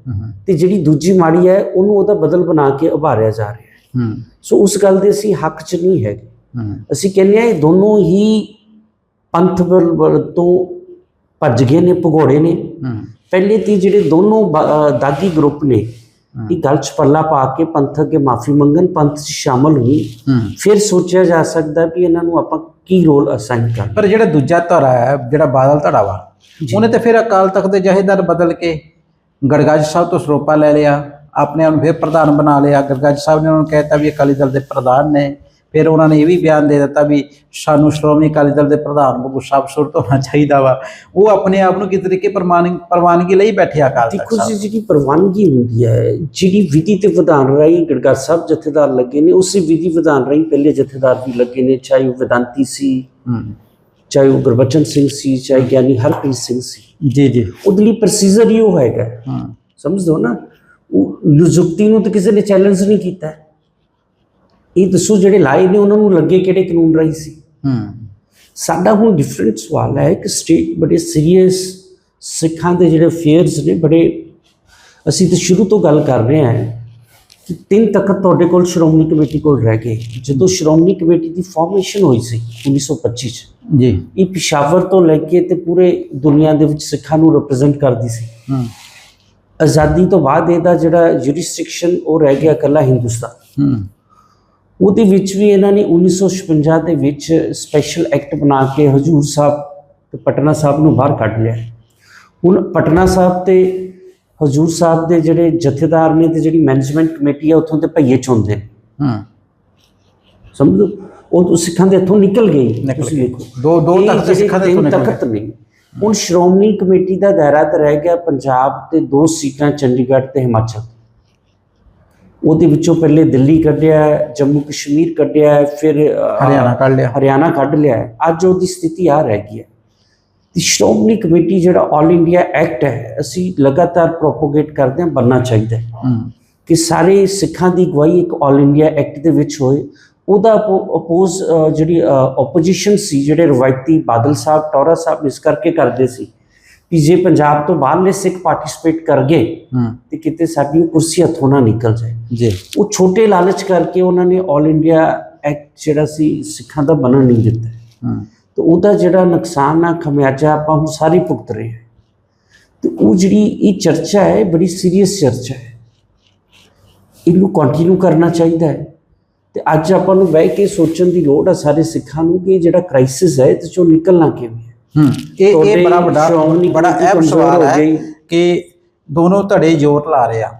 ਤੇ ਜਿਹੜੀ ਦੂਜੀ ਮਾੜੀ ਹੈ ਉਹਨੂੰ ਉਹਦਾ ਬਦਲ ਬਣਾ ਕੇ ਉਭਾਰਿਆ ਜਾ ਰਿਹਾ ਹੈ। ਸੋ ਉਸ ਗੱਲ ਦੇ ਅਸੀਂ ਹੱਕ 'ਚ ਨਹੀਂ ਹੈਗੇ। ਅਸੀਂ ਕਹਿੰਦੇ ਆ ਇਹ ਦੋਨੋਂ ਹੀ ਪੰਥ ਵੱਲ ਤੋਂ ਭੱਜ ਗਏ ਨੇ ਭਗੌੜੇ ਨੇ। ਪਹਿਲੇ ਤੀ ਜਿਹੜੇ ਦੋਨੋਂ ਦਾਗੀ ਗਰੁੱਪ ਨੇ ਇਹ ਗੱਲ 'ਚ ਪੱਲਾ ਪਾ ਕੇ ਪੰਥ ਅੱਗੇ ਮਾਫੀ ਮੰਗਣ ਪੰਥ 'ਚ ਸ਼ਾਮਲ ਹਮ। ਫਿਰ ਸੋਚਿਆ ਜਾ ਸਕਦਾ ਵੀ ਇਹਨਾਂ ਨੂੰ ਆਪਾਂ ਕੀ ਰੋਲ ਅਸਾਈਨ ਕਰਨਾ ਪਰ ਜਿਹੜਾ ਦੂਜਾ ਧੜਾ ਹੈ ਜਿਹੜਾ ਬਾਦਲ ਧੜਾ ਵਾ ਉਹਨੇ ਤੇ ਫਿਰ ਅਕਾਲ ਤਖਤ ਦੇ ਜਹੇਦਾਰ ਬਦਲ ਕੇ ਗੜਗਾਜ ਸਾਹਿਬ ਤੋਂ ਸਰੋਪਾ ਲੈ ਲਿਆ ਆਪਣੇ ਆਪ ਨੂੰ ਫਿਰ ਪ੍ਰਧਾਨ ਬਣਾ ਲਿਆ। ਗੜਗਾਜ ਸਾਹਿਬ ਨੇ ਉਹਨਾਂ ਨੂੰ ਕਹਿਤਾ ਵੀ ਅਕਾਲੀ ਦਲ ਦੇ ਪ੍ਰਧਾਨ ਨੇ। ਫਿਰ ਉਹਨਾਂ ਨੇ ਇਹ ਵੀ ਬਿਆਨ ਦੇ ਦਿੱਤਾ ਵੀ ਸਾਨੂੰ ਸ਼੍ਰੋਮਣੀ ਅਕਾਲੀ ਦਲ ਦੇ ਪ੍ਰਧਾਨ ਵਾਂਗੂ ਸਭ ਸੁਰਤ ਹੋਣਾ ਚਾਹੀਦਾ ਵਾ। ਉਹ ਆਪਣੇ ਆਪ ਨੂੰ ਕਿਸ ਤਰੀਕੇ ਪ੍ਰਵਾਨਗੀ ਲਈ ਬੈਠੇ ਅਕਾਲ ਤਖਤ ਦੇਖੋ ਜੀ ਜਿਹੜੀ ਪ੍ਰਵਾਨਗੀ ਹੁੰਦੀ ਹੈ ਜਿਹੜੀ ਵਿਧੀ ਤੇ ਵਿਧਾਨ ਰਾਹੀਂ ਗੜਗੜ ਸਾਹਿਬ ਜਥੇਦਾਰ ਲੱਗੇ ਨੇ ਉਸੇ ਵਿਧੀ ਵਿਧਾਨ ਰਾਹੀਂ ਪਹਿਲੇ ਜਥੇਦਾਰ ਵੀ ਲੱਗੇ ਨੇ ਚਾਹੇ ਉਹ ਵਿਦਾਂਤੀ ਸੀ ਚਾਹੇ ਉਹ ਗੁਰਬਚਨ ਸਿੰਘ ਸੀ ਚਾਹੇ ਗਿਆਨੀ ਹਰਪ੍ਰੀਤ ਸਿੰਘ ਸੀ। ਜੀ ਜੀ। ਉਹਦੇ ਲਈ ਪ੍ਰੋਸੀਜਰ ਹੀ ਉਹ ਹੈਗਾ। ਹਮ, ਸਮਝਦੇ ਹੋ ਨਾ? ਉਹ ਨਿਯੁਕਤੀ ਨੂੰ ਤਾਂ ਕਿਸੇ ਨੇ ਚੈਲੰਜ ਨਹੀਂ ਕੀਤਾ। ਇਹ ਦੱਸੋ ਜਿਹੜੇ ਲਾਏ ਨੇ ਉਹਨਾਂ ਨੂੰ ਲੱਗੇ ਕਿਹੜੇ ਕਾਨੂੰਨ ਰਾਹੀਂ ਸੀ? ਹਮ, ਸਾਡਾ ਹੁਣ ਡਿਫਰੈਂਟ ਸਵਾਲ ਹੈ ਕਿ ਸਟੇਟ ਬੜੇ ਸੀਰੀਅਸ ਸਿੱਖਾਂ ਦੇ ਜਿਹੜੇ ਫੇਅਰਸ ਨੇ ਬੜੇ ਅਸੀਂ ਤਾਂ ਸ਼ੁਰੂ ਤੋਂ ਗੱਲ ਕਰ ਰਹੇ ਹਾਂ ਕਿ ਤਿੰਨ ਤਖਤ ਤੁਹਾਡੇ ਕੋਲ ਸ਼੍ਰੋਮਣੀ ਕਮੇਟੀ ਕੋਲ ਰਹਿ ਗਏ। ਜਦੋਂ ਸ਼੍ਰੋਮਣੀ ਕਮੇਟੀ ਦੀ ਫਾਰਮੇਸ਼ਨ ਹੋਈ ਸੀ 1925 ਚ ਜੀ। ਇਹ ਪਿਸ਼ਾਵਰ ਤੋਂ ਲੈ ਕੇ ਤੇ ਪੂਰੇ ਦੁਨੀਆ ਦੇ ਵਿੱਚ ਸਿੱਖਾਂ ਨੂੰ ਰਿਪਰੈਜ਼ੈਂਟ ਕਰਦੀ ਸੀ। ਹਮ, ਆਜ਼ਾਦੀ ਤੋਂ ਬਾਅਦ ਇਹਦਾ ਜਿਹੜਾ ਜੁਰਿਸਡਿਕਸ਼ਨ ਉਹ ਰਹਿ ਗਿਆ ਇਕੱਲਾ ਹਿੰਦੁਸਤਾਨ। ਹਮ, ਉਹਦੇ ਵਿੱਚ ਵੀ ਇਹਨਾਂ ਨੇ 1956 ਦੇ ਵਿੱਚ ਸਪੈਸ਼ਲ ਐਕਟ ਬਣਾ ਕੇ ਹਜੂਰ ਸਾਹਿਬ ਤੇ ਪਟਨਾ ਸਾਹਿਬ ਨੂੰ ਬਾਹਰ ਕੱਢ ਲਿਆ। ਹੁਣ ਪਟਨਾ ਸਾਹਿਬ ਤੇ ਹਜੂਰ ਸਾਹਿਬ ਦੇ ਜਿਹੜੇ ਜਥੇਦਾਰ ਨੇ ਤੇ ਜਿਹੜੀ ਮੈਨੇਜਮੈਂਟ ਕਮੇਟੀ ਹੈ ਉੱਥੋਂ ਤੇ ਭਈਏ ਚੁਣਦੇ ਨੇ। ਹਮ, ਸਮਝੋ? ਉਹ ਤਾਂ ਸਿੱਖਾਂ ਦੇ ਹੱਥੋਂ ਨਿਕਲ ਗਈ ਤੁਸੀਂ। ਦੇਖੋ। ਦੋ ਦੋ ਤਖਤ ਜਿਹੜੇ ਸਿੱਖਾਂ ਦੇ ਗਏ ਤਖਤ ਨਹੀਂ ਹੁਣ ਸ਼੍ਰੋਮਣੀ ਕਮੇਟੀ ਦਾ ਦਾਇਰਾ ਤਾਂ ਰਹਿ ਗਿਆ ਪੰਜਾਬ ਤੇ ਦੋ ਸੀਟਾਂ ਚੰਡੀਗੜ੍ਹ ਤੇ ਹਿਮਾਚਲ। ਉਹਦੇ ਵਿੱਚੋਂ ਪਹਿਲੇ ਦਿੱਲੀ ਕੱਢਿਆ ਜੰਮੂ ਕਸ਼ਮੀਰ ਕੱਢਿਆ ਫਿਰ ਹਰਿਆਣਾ ਕੱਢ ਲਿਆ। ਹਰਿਆਣਾ ਕੱਢ ਲਿਆ। ਅੱਜ ਉਹਦੀ ਸਥਿਤੀ ਆ ਰਹਿ ਗਈ ਹੈ। ਤੇ ਸ਼੍ਰੋਮਣੀ ਕਮੇਟੀ ਜਿਹੜਾ ਆਲ ਇੰਡੀਆ ਐਕਟ ਹੈ ਅਸੀਂ ਲਗਾਤਾਰ ਪ੍ਰੋਪੋਗੇਟ ਕਰਦੇ ਹਾਂ ਬੰਨਣਾ ਚਾਹੀਦਾ ਕਿ ਸਾਰੇ ਸਿੱਖਾਂ ਦੀ ਅਗਵਾਈ ਇੱਕ ਆਲ ਇੰਡੀਆ ਐਕਟ ਦੇ ਵਿੱਚ ਹੋਏ। ਉਹਦਾ ਅਪੋਜ਼ ਜਿਹੜੀ ਆਪੋਜੀਸ਼ਨ ਸੀ ਜਿਹੜੇ ਰਵਾਇਤੀ ਬਾਦਲ ਸਾਹਿਬ ਟੌਰਾ ਸਾਹਿਬ ਇਸ ਕਰਕੇ ਕਰਦੇ ਸੀ ਕਿ ਜੇ ਪੰਜਾਬ ਤੋਂ ਬਾਹਰਲੇ ਸਿੱਖ ਪਾਰਟਿਸਿਪੇਟ ਕਰ ਗਏ ਤੇ ਕਿਤੇ ਸਾਡੀ ਕੁਰਸੀ ਹੱਥੋਂ ਨਾ ਨਿਕਲ ਜਾਏ। ਜੀ। ਉਹ ਛੋਟੇ ਲਾਲਚ ਕਰਕੇ ਉਹਨਾਂ ਨੇ ਆਲ ਇੰਡੀਆ ਐਕਟ ਜਿਹੜਾ ਸੀ ਸਿੱਖਾਂ ਦਾ ਬਣਨ ਨਹੀਂ ਦਿੱਤਾ। ਹੂੰ। ਤੇ ਉਹਦਾ ਜਿਹੜਾ ਨੁਕਸਾਨ ਆ ਖਮਿਆਜਾ ਆਪਾਂ ਹੁਣ ਸਾਰੇ ਭੁਗਤ ਰਹੇ ਹਾਂ। ਤੇ ਉਹ ਜਿਹੜੀ ਇਹ ਚਰਚਾ ਹੈ ਬੜੀ ਸੀਰੀਅਸ ਚਰਚਾ ਹੈ। ਇਹਨੂੰ ਕੰਟੀਨਿਊ ਕਰਨਾ ਚਾਹੀਦਾ ਹੈ। ਤੇ ਅੱਜ ਆਪਾਂ ਨੂੰ ਬਹਿ ਕੇ ਸੋਚਣ ਦੀ ਲੋੜ ਆ ਸਾਰੇ ਸਿੱਖਾਂ ਨੂੰ ਕਿ ਜਿਹੜਾ ਕ੍ਰਾਈਸਿਸ ਹੈ ਤੇ ਚੋਂ ਨਿਕਲਣਾ ਕਿਵੇਂ ਹੈ। ਇਹ ਇਹ ਬੜਾ ਵੱਡਾ ਬੜਾ ਅਹਿਮ ਸਵਾਲ ਹੋ। ਕਿ ਦੋਨੋਂ ਧੜੇ ਜ਼ੋਰ ਲਾ ਰਹੇ ਆ।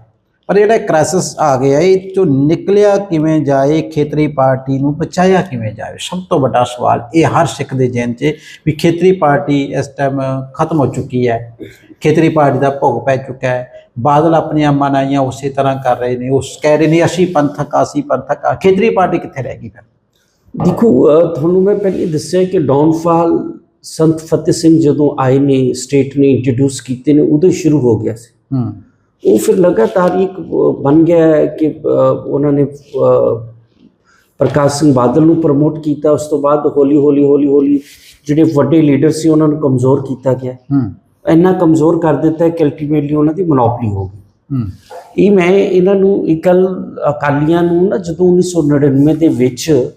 ਪਰ ਜਿਹੜਾ ਕ੍ਰਾਈਸਿਸ ਆ ਗਿਆ ਇਹ ਚੋਂ ਨਿਕਲਿਆ ਕਿਵੇਂ ਜਾਏ ਖੇਤਰੀ ਪਾਰਟੀ ਨੂੰ ਬਚਾਇਆ ਕਿਵੇਂ ਜਾਵੇ? ਸਭ ਤੋਂ ਵੱਡਾ ਸਵਾਲ ਇਹ ਹਰ ਸਿੱਖ ਦੇ ਜੇਨ 'ਚ ਵੀ ਖੇਤਰੀ ਪਾਰਟੀ ਇਸ ਟਾਈਮ ਖਤਮ ਹੋ ਚੁੱਕੀ ਹੈ। ਖੇਤਰੀ ਪਾਰਟੀ ਦਾ ਭੋਗ ਪੈ ਚੁੱਕਾ ਹੈ। ਬਾਦਲ ਆਪਣੀਆਂ ਮਨਾਈਆਂ ਉਸੇ ਤਰ੍ਹਾਂ ਕਰ ਰਹੇ ਨੇ। ਉਸ ਕਹਿ ਰਹੇ ਨੇ ਅਸੀਂ ਪੰਥਕ ਅਸੀਂ ਪੰਥਕ ਖੇਤਰੀ ਪਾਰਟੀ ਕਿੱਥੇ ਰਹਿ ਗਈ ਫਿਰ? ਦੇਖੋ ਤੁਹਾਨੂੰ ਮੈਂ ਪਹਿਲੇ ਦੱਸਿਆ ਕਿ ਡਾਊਨਫਾਲ ਸੰਤ ਫਤਿਹ ਸਿੰਘ ਜਦੋਂ ਆਏ ਨੇ ਸਟੇਟ ਨੇ ਇੰਟਰੋਡਿਊਸ ਕੀਤੇ ਨੇ ਉਦੋਂ ਸ਼ੁਰੂ ਹੋ ਗਿਆ ਸੀ। ਹੂੰ। ਉਹ ਫਿਰ ਲਗਾਤਾਰ ਇੱਕ ਬਣ ਗਿਆ ਕਿ ਉਹਨਾਂ ਨੇ ਪ੍ਰਕਾਸ਼ ਸਿੰਘ ਬਾਦਲ ਨੂੰ ਪ੍ਰਮੋਟ ਕੀਤਾ। ਉਸ ਤੋਂ ਬਾਅਦ ਹੌਲੀ ਹੌਲੀ ਹੌਲੀ ਹੌਲੀ ਜਿਹੜੇ ਵੱਡੇ ਲੀਡਰ ਸੀ ਉਹਨਾਂ ਨੂੰ ਕਮਜ਼ੋਰ ਕੀਤਾ ਗਿਆ। ਹੂੰ। ਇੰਨਾ ਕਮਜ਼ੋਰ ਕਰ ਦਿੱਤਾ ਕਿ ਅਲਟੀਮੇਟਲੀ ਉਹਨਾਂ ਦੀ ਮੋਨੋਪੋਲੀ ਹੋ ਗਈ। ਹੂੰ। ਇਹ ਮੈਂ ਇਹਨਾਂ ਨੂੰ ਇੱਕ ਗੱਲ ਅਕਾਲੀਆਂ ਨੂੰ ਨਾ ਜਦੋਂ 1999 ਦੇ ਵਿੱਚ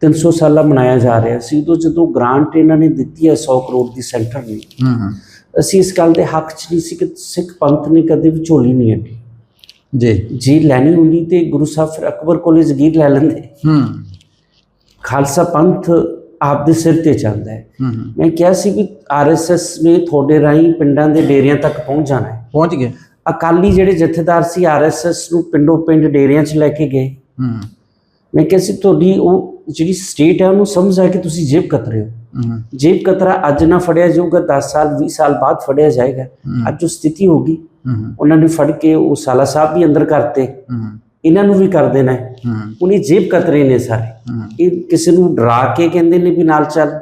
300 ਸਾਲਾ ਮਨਾਇਆ ਜਾ ਰਿਹਾ ਸੀ। ਉਦੋਂ ਜਦੋਂ ਗ੍ਰਾਂਟ ਇਹਨਾਂ ਨੇ ਦਿੱਤੀ ਹੈ 100 ਕਰੋੜ ਦੀ ਸੈਂਟਰ ਨੇ। ਹੂੰ ਹੂੰ। ਅਸੀਂ ਇਸ ਗੱਲ ਦੇ ਹੱਕ 'ਚ ਨਹੀਂ ਸੀ ਕਿ ਸਿੱਖ ਪੰਥ ਨੇ ਕਦੇ ਵੀ ਝੋਲੀ ਨਹੀਂ ਅੱਡੀ। ਜੀ। ਜੇ ਲੈਣੀ ਹੁੰਦੀ ਤੇ ਗੁਰੂ ਸਾਹਿਬ ਫਿਰ ਅਕਬਰ ਕੋਲੇ ਜ਼ਗੀਰ ਲੈ ਲੈਂਦੇ। ਹੂੰ। ਖਾਲਸਾ ਪੰਥ ਆਪ ਦੇ ਸਿਰ ਤੇ ਚੱਲਦਾ ਹੈ। ਮੈਂ ਕਿਹਾ ਸੀ ਵੀ ਆਰਐਸਐਸ ਨੇ ਤੁਹਾਡੇ ਰਾਹੀਂ ਪਿੰਡਾਂ ਦੇ ਡੇਰਿਆਂ ਤੱਕ ਪਹੁੰਚ ਜਾਣਾ ਹੈ। ਪਹੁੰਚ ਗਏ। ਅਕਾਲੀ ਜਿਹੜੇ ਜਥੇਦਾਰ ਸੀ ਆਰਐਸਐਸ ਨੂੰ ਪਿੰਡੋਂ ਪਿੰਡ ਡੇਰਿਆਂ 'ਚ ਲੈ ਕੇ ਗਏ। ਹੂੰ। ਮੈਂ ਕਿਹਾ ਸੀ ਤੁਹਾਡੀ ਉਹ ਜਿਹੜੀ ਸਟੇਟ ਹੈ ਉਹਨੂੰ ਸਮਝ ਆ ਕਿ ਤੁਸੀਂ ਜੇਬ ਕਤ ਰਹੇ ਹੋ। ਜੇਬ ਕਤਰਾ ਅੱਜ ਨਾ ਫੜਿਆ ਜਾਊਗਾ 10 ਸਾਲ 20 ਸਾਲ ਬਾਅਦ ਫੜਿਆ ਜਾਏਗਾ। ਅੱਜ ਜੋ ਸਥਿਤੀ ਹੋ ਗਈ। ਹੂੰ ਉਹਨਾਂ ਨੇ ਫੜ ਕੇ ਉਹ ਸਾਲਾ ਸਾਹਿਬ ਵੀ ਅੰਦਰ ਕਰਤੇ। ਇਹਨਾਂ ਨੂੰ ਵੀ ਕਰ ਦੇਣਾ ਹੈ। ਉਹਨੇ ਜੇਬ ਕਤਰੇ ਨੇ ਸਾਰੇ। ਇਹ ਕਿਸੇ ਨੂੰ ਡਰਾ ਕੇ ਕਹਿੰਦੇ ਨੇ ਵੀ ਨਾਲ ਚੱਲ।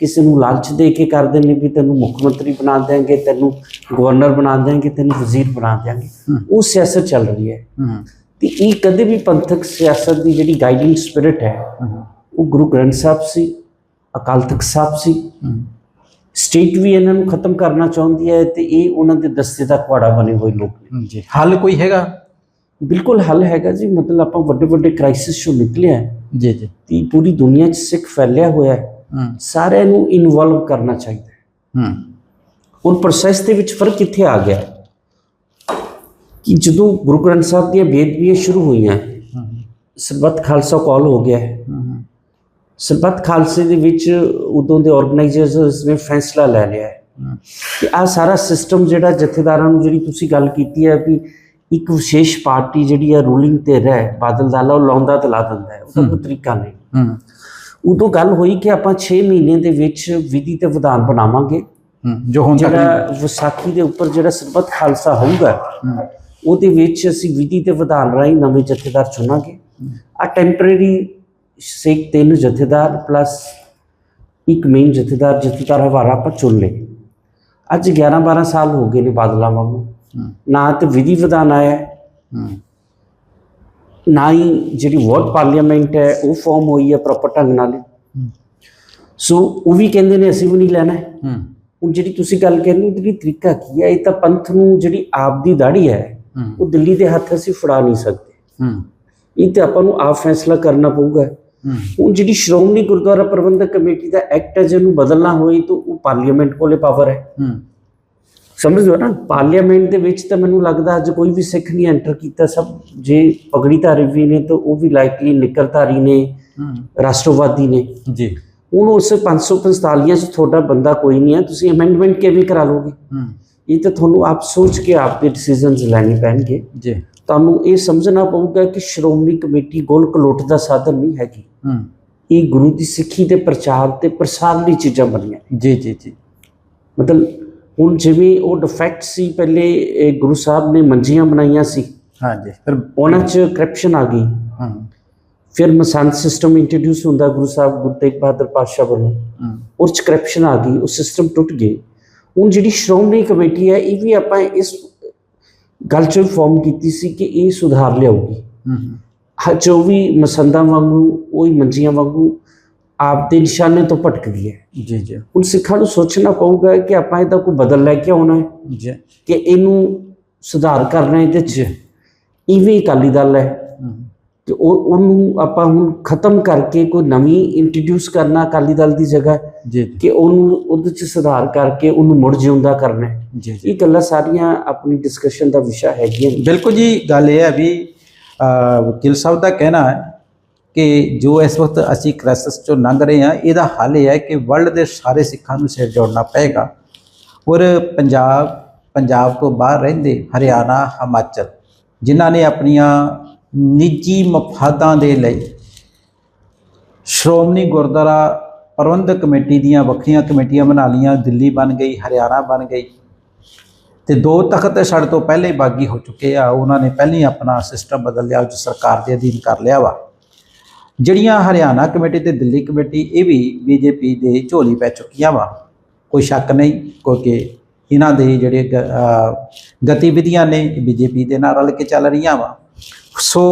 ਕਿਸੇ ਨੂੰ ਲਾਲਚ ਦੇ ਕੇ ਕਰਦੇ ਨੇ ਵੀ ਤੈਨੂੰ ਮੁੱਖ ਮੰਤਰੀ ਬਣਾ ਦੇਾਂਗੇ ਤੈਨੂੰ ਗਵਰਨਰ ਬਣਾ ਦੇਾਂਗੇ ਤੈਨੂੰ ਵਜ਼ੀਰ ਬਣਾ ਦੇਾਂਗੇ। ਉਹ ਸਿਆਸਤ ਚੱਲ ਰਹੀ ਹੂੰ। ਤੇ ਇਹ ਕਦੇ ਵੀ ਪੰਥਕ ਸਿਆਸਤ ਦੀ ਜਿਹੜੀ ਗਾਈਡਿੰਗ ਸਪਿਰਿਟ ਹੈ ਉਹ ਗੁਰੂ ਗ੍ਰੰਥ ਸਾਹਿਬ ਸੀ ਅਕਾਲ ਤਖਤ ਸਾਹਿਬ ਸੀ। ਸਟੇਟ ਵੀ ਇਹਨਾਂ ਨੂੰ ਖਤਮ ਕਰਨਾ ਚਾਹੁੰਦੀ ਹੈ ਤੇ ਇਹ ਉਹਨਾਂ ਦੇ ਦਸਤੇ ਦਾ ਕੁਆੜਾ ਬਣੇ ਹੋਏ ਲੋਕ ਨੇ। ਜੀ ਹੱਲ ਕੋਈ ਹੈਗਾ? ਬਿਲਕੁਲ ਹੱਲ ਹੈਗਾ ਜੀ ਮਤਲਬ ਆਪਾਂ ਵੱਡੇ ਵੱਡੇ ਕ੍ਰਾਈਸਿਸ ਚੋਂ ਨਿਕਲਿਆ ਜੀ ਜੀ। ਤੇ ਪੂਰੀ ਦੁਨੀਆ 'ਚ ਸਿੱਖ ਫੈਲਿਆ ਹੋਇਆ ਹੈ। ਸਾਰਿਆਂ ਨੂੰ ਇਨਵੋਲਵ ਕਰਨਾ ਚਾਹੀਦਾ ਹੈ। ਹੂੰ। ਹੁਣ ਪ੍ਰੋਸੈਸ ਦੇ ਵਿੱਚ ਫ਼ਰਕ ਕਿੱਥੇ ਆ ਗਿਆ? ਕਿ ਜਦੋਂ ਗੁਰੂ ਗ੍ਰੰਥ ਸਾਹਿਬ ਦੀਆਂ ਬੇਦਬੀਆਂ ਸ਼ੁਰੂ ਹੋਈਆਂ ਸਰਬੱਤ ਖਾਲਸਾ ਕਾਲ ਹੋ ਗਿਆ ਸਰਬੱਤ ਖਾਲਸੇ ਦੇ ਵਿੱਚ ਉਦੋਂ ਦੇ ਆਰਗੇਨਾਈਜ਼ਰਸ ਨੇ ਫੈਸਲਾ ਲੈ ਲਿਆ ਕਿ ਆ ਸਾਰਾ ਸਿਸਟਮ ਜਿਹੜਾ ਜਥੇਦਾਰਾਂ ਨੂੰ ਜਿਹੜੀ ਤੁਸੀਂ ਗੱਲ ਕੀਤੀ ਹੈ ਵੀ ਇੱਕ ਵਿਸ਼ੇਸ਼ ਪਾਰਟੀ ਜਿਹੜੀ ਹੈ ਰੂਲਿੰਗ ਤੇ ਰਹਿ ਬਾਦਲ ਦਾਲਾ ਉਹ ਲਾਉਂਦਾ ਤੇ ਲਾ ਦਿੰਦਾ ਹੈ ਉਹਦਾ ਕੋਈ ਤਰੀਕਾ ਨਹੀਂ ਉਦੋਂ ਗੱਲ ਹੋਈ ਕਿ ਆਪਾਂ 6 ਮਹੀਨੇ ਦੇ ਵਿੱਚ ਵਿਧੀ ਤੇ ਵਿਧਾਨ ਬਣਾਵਾਂਗੇ ਜੋ ਹੁਣ ਤੱਕ ਜਿਹੜਾ ਵਿਸਾਖੀ ਦੇ ਉੱਪਰ ਜਿਹੜਾ ਸਰਬੱਤ ਖਾਲਸਾ ਹੋਊਗਾ ਉਹਦੇ ਵਿੱਚ ਅਸੀਂ ਵਿਧੀ ਤੇ ਵਿਧਾਨ ਰਾਹੀਂ ਨਵੇਂ ਜਥੇਦਾਰ ਚੁਣਾਂਗੇ। ਆ ਟੈਂਪਰੇਰੀ ਸਿੱਖ ਤਿੰਨ ਜਥੇਦਾਰ ਪਲੱਸ ਇੱਕ ਮੇਨ ਜਥੇਦਾਰ ਜਥੇਦਾਰ ਹਵਾਰਾ ਆਪਾਂ ਚੁਣ ਲਏ। ਅੱਜ 11 12 ਸਾਲ ਹੋ ਗਏ ਨੇ ਬਾਦਲਾਂ ਵਾਂਗੂ ਨਾ ਤੇ ਵਿਧੀ ਵਿਧਾਨ ਆਇਆ ਨਾ ਹੀ ਜਿਹੜੀ ਵਰਡ ਪਾਰਲੀਮੈਂਟ ਹੈ ਉਹ ਫਾਰਮ ਹੋਈ ਹੈ ਪ੍ਰੋਪਰ ਢੰਗ ਨਾਲ। ਸੋ ਉਹ ਵੀ ਕਹਿੰਦੇ ਨੇ ਅਸੀਂ ਵੀ ਨਹੀਂ ਲੈਣਾ। ਹੁਣ ਜਿਹੜੀ ਤੁਸੀਂ ਗੱਲ ਕਹਿੰਦੇ ਹੋ ਤਰੀਕਾ ਕੀ ਹੈ? ਇਹ ਤਾਂ ਪੰਥ ਨੂੰ ਜਿਹੜੀ ਆਪ ਦੀ ਦਾੜੀ ਹੂੰ ਉਹ ਦਿੱਲੀ ਦੇ ਹੱਥ ਅਸੀਂ ਫੜਾ ਨਹੀਂ ਸਕਦੇ। ਹੂੰ। ਇਹ ਤੇ ਆਪਾਂ ਨੂੰ ਆਪ ਫੈਸਲਾ ਕਰਨਾ ਪਊਗਾ। ਹੂੰ। ਹੁਣ ਜਿਹੜੀ ਸ਼੍ਰੋਮਣੀ ਗੁਰਦੁਆਰਾ ਪ੍ਰਬੰਧਕ ਕਮੇਟੀ ਦਾ ਐਕਟ ਹੈ ਜਿਹਨੂੰ ਬਦਲਣਾ ਹੋਏ ਤਾਂ ਉਹ ਪਾਰਲੀਮੈਂਟ ਕੋਲੇ ਪਾਵਰ ਹੈ। ਹੋ। ਨਾ? ਪਾਰਲੀਮੈਂਟ ਦੇ ਵਿੱਚ ਤਾਂ ਮੈਨੂੰ ਲੱਗਦਾ ਅੱਜ ਕੋਈ ਵੀ ਸਿੱਖ ਨਹੀਂ ਐਂਟਰ ਕੀਤਾ ਸਭ ਜੇ ਪਗੜੀਧਾਰੀ ਵੀ ਨੇ ਤਾਂ ਉਹ ਵੀ ਲਾਈਕਲੀ ਨਿਕਰਧਾਰੀ ਨੇ ਹੂੰ। ਰਾਸ਼ਟਰਵਾਦੀ ਨੇ। ਜੀ। ਹੁਣ ਉਸ 545 ਚ ਤੁਹਾਡਾ ਬੰਦਾ ਕੋਈ ਨਹੀਂ ਹੈ ਤੁਸੀਂ ਅਮੈਂਡਮੈਂਟ ਕਿਵੇਂ ਕਰਾ ਲੋਗੇ? ਹੂੰ। ਇਹ ਤਾਂ ਤੁਹਾਨੂੰ ਆਪ ਸੋਚ ਕੇ ਆਪ ਦੇ ਡਿਸੀਜਨਸ ਲੈਣੇ ਪੈਣਗੇ। ਜੀ। ਤੁਹਾਨੂੰ ਇਹ ਸਮਝਣਾ ਪਊਗਾ ਕਿ ਸ਼੍ਰੋਮਣੀ ਕਮੇਟੀ ਗੋਲ ਕਲੋਟ ਦਾ ਸਾਧਨ ਨਹੀਂ ਹੈਗੀ। ਹੂੰ। ਇਹ ਗੁਰੂ ਦੀ ਸਿੱਖੀ ਦੇ ਪ੍ਰਚਾਰ ਤੇ ਪ੍ਰਸਾਰ ਲਈ ਚੀਜ਼ਾਂ ਬਣੀਆਂ। ਜੀ ਜੀ ਜੀ। ਮਤਲਬ ਹੁਣ ਜਿਵੇਂ ਉਹ ਡਿਫੈਕਟ ਸੀ ਪਹਿਲੇ ਇਹ ਗੁਰੂ ਸਾਹਿਬ ਨੇ ਮੰਜੀਆਂ ਬਣਾਈਆਂ ਸੀ। ਹਾਂ ਜੀ ਫਿਰ ਉਹਨਾਂ 'ਚ ਕਰਪਸ਼ਨ ਆ ਗਈ। ਹੂੰ। ਫਿਰ ਮਸੰਦ ਸਿਸਟਮ ਇੰਟਰੋਡਿਊਸ ਹੁੰਦਾ ਗੁਰੂ ਸਾਹਿਬ ਗੁਰੂ ਤੇਗ ਬਹਾਦਰ ਪਾਤਸ਼ਾਹ ਵੱਲੋਂ। ਹੂੰ। ਉਹ 'ਚ ਕਰਪਸ਼ਨ ਆ ਗਈ ਉਹ ਸਿਸਟਮ ਟੁੱਟ ਗਏ ਹੁਣ ਜਿਹੜੀ ਸ਼੍ਰੋਮਣੀ ਕਮੇਟੀ ਹੈ ਇਹ ਵੀ ਆਪਾਂ ਇਸ ਗੱਲ 'ਚ ਫਾਰਮ ਕੀਤੀ ਸੀ ਕਿ ਇਹ ਸੁਧਾਰ ਲਿਆਊਗੀ। ਹੂੰ ਹ- ਜੋ ਵੀ ਮਸੰਦਾਂ ਵਾਂਗੂ ਉਹੀ ਮੰਜੀਆਂ ਵਾਂਗੂ ਆਪ ਦੇ ਨਿਸ਼ਾਨੇ ਤੋਂ ਭਟਕ ਗਈ ਹੈ। ਜੀ ਜੀ। ਹੁਣ ਸਿੱਖਾਂ ਨੂੰ ਸੋਚਣਾ ਪਊਗਾ ਕਿ ਆਪਾਂ ਇਹਦਾ ਕੋਈ ਬਦਲ ਲੈ ਕੇ ਆਉਣਾ ਹੈ ਜੀ। ਕਿ ਇਹਨੂੰ ਸੁਧਾਰ ਕਰਨਾ ਇਹਦੇ 'ਚ। ਇਵੇਂ ਅਕਾਲੀ ਦਲ ਹੈ ਹੂੰ। ਤੇ ਉਹ ਉਹਨੂੰ ਆਪਾਂ ਹੁਣ ਖਤਮ ਕਰਕੇ ਕੋਈ ਨਵੀਂ ਇੰਟਰੋਡਿਊਸ ਕਰਨਾ ਅਕਾਲੀ ਦਲ ਦੀ ਜਗ੍ਹਾ ਜੀ ਕਿ ਉਹਨੂੰ ਉਹਦੇ ਚ ਸੁਧਾਰ ਕਰਕੇ ਉਹਨੂੰ ਮੁੜ ਜਿਉਂਦਾ ਕਰਨਾ ਹੈ। ਜੀ ਇਹ ਗੱਲਾਂ ਸਾਰੀਆਂ ਆਪਣੀ ਡਿਸਕਸ਼ਨ ਦਾ ਵਿਸ਼ਾ ਹੈਗੀਆਂ। ਬਿਲਕੁਲ ਜੀ ਗੱਲ ਇਹ ਹੈ ਵੀ ਵਕੀਲ ਸਾਹਿਬ ਦਾ ਕਹਿਣਾ ਹੈ ਕਿ ਜੋ ਇਸ ਵਕਤ ਅਸੀਂ ਕ੍ਰਾਈਸਿਸ ਚੋਂ ਲੰਘ ਰਹੇ ਹਾਂ ਇਹਦਾ ਹੱਲ ਇਹ ਹੈ ਕਿ ਵਰਲਡ ਦੇ ਸਾਰੇ ਸਿੱਖਾਂ ਨੂੰ ਸਿਰ ਜੋੜਨਾ ਪਏਗਾ ਔਰ ਪੰਜਾਬ ਪੰਜਾਬ ਤੋਂ ਬਾਹਰ ਰਹਿੰਦੇ ਹਰਿਆਣਾ ਹਿਮਾਚਲ ਜਿਨ੍ਹਾਂ ਨੇ ਆਪਣੀਆਂ ਨਿੱਜੀ ਮਫਾਦਾਂ ਦੇ ਲਈ ਸ਼੍ਰੋਮਣੀ ਗੁਰਦੁਆਰਾ ਪ੍ਰਬੰਧਕ ਕਮੇਟੀ ਦੀਆਂ ਵੱਖਰੀਆਂ ਕਮੇਟੀਆਂ ਬਣਾ ਲਈਆਂ। ਦਿੱਲੀ ਬਣ ਗਈ, ਹਰਿਆਣਾ ਬਣ ਗਈ ਤੇ ਦੋ ਤਖਤ ਸਾਡੇ ਤੋਂ ਪਹਿਲੇ ਹੀ ਬਾਗੀ ਹੋ ਚੁੱਕੇ ਆ। ਉਹਨਾਂ ਨੇ ਪਹਿਲਾਂ ਹੀ ਆਪਣਾ ਸਿਸਟਮ ਬਦਲ ਲਿਆ ਉਸ ਸਰਕਾਰ ਦੇ ਅਧੀਨ ਕਰ ਲਿਆ ਵਾ। ਜਿਹੜੀਆਂ ਹਰਿਆਣਾ ਕਮੇਟੀ ਤੇ ਦਿੱਲੀ ਕਮੇਟੀ, ਇਹ ਵੀ ਬੀਜੇਪੀ ਦੇ ਝੋਲੀ ਪੈ ਚੁੱਕੀਆਂ ਵਾ। ਕੋਈ ਸ਼ੱਕ ਨਹੀਂ, ਕਿਉਂਕਿ ਇਹਨਾਂ ਦੇ ਜਿਹੜੇ ਗ- ਗਤੀਵਿਧੀਆਂ ਨੇ ਬੀਜੇਪੀ ਦੇ ਨਾਲ ਰਲ ਕੇ ਚੱਲ ਰਹੀਆਂ ਵਾ। ਸੋ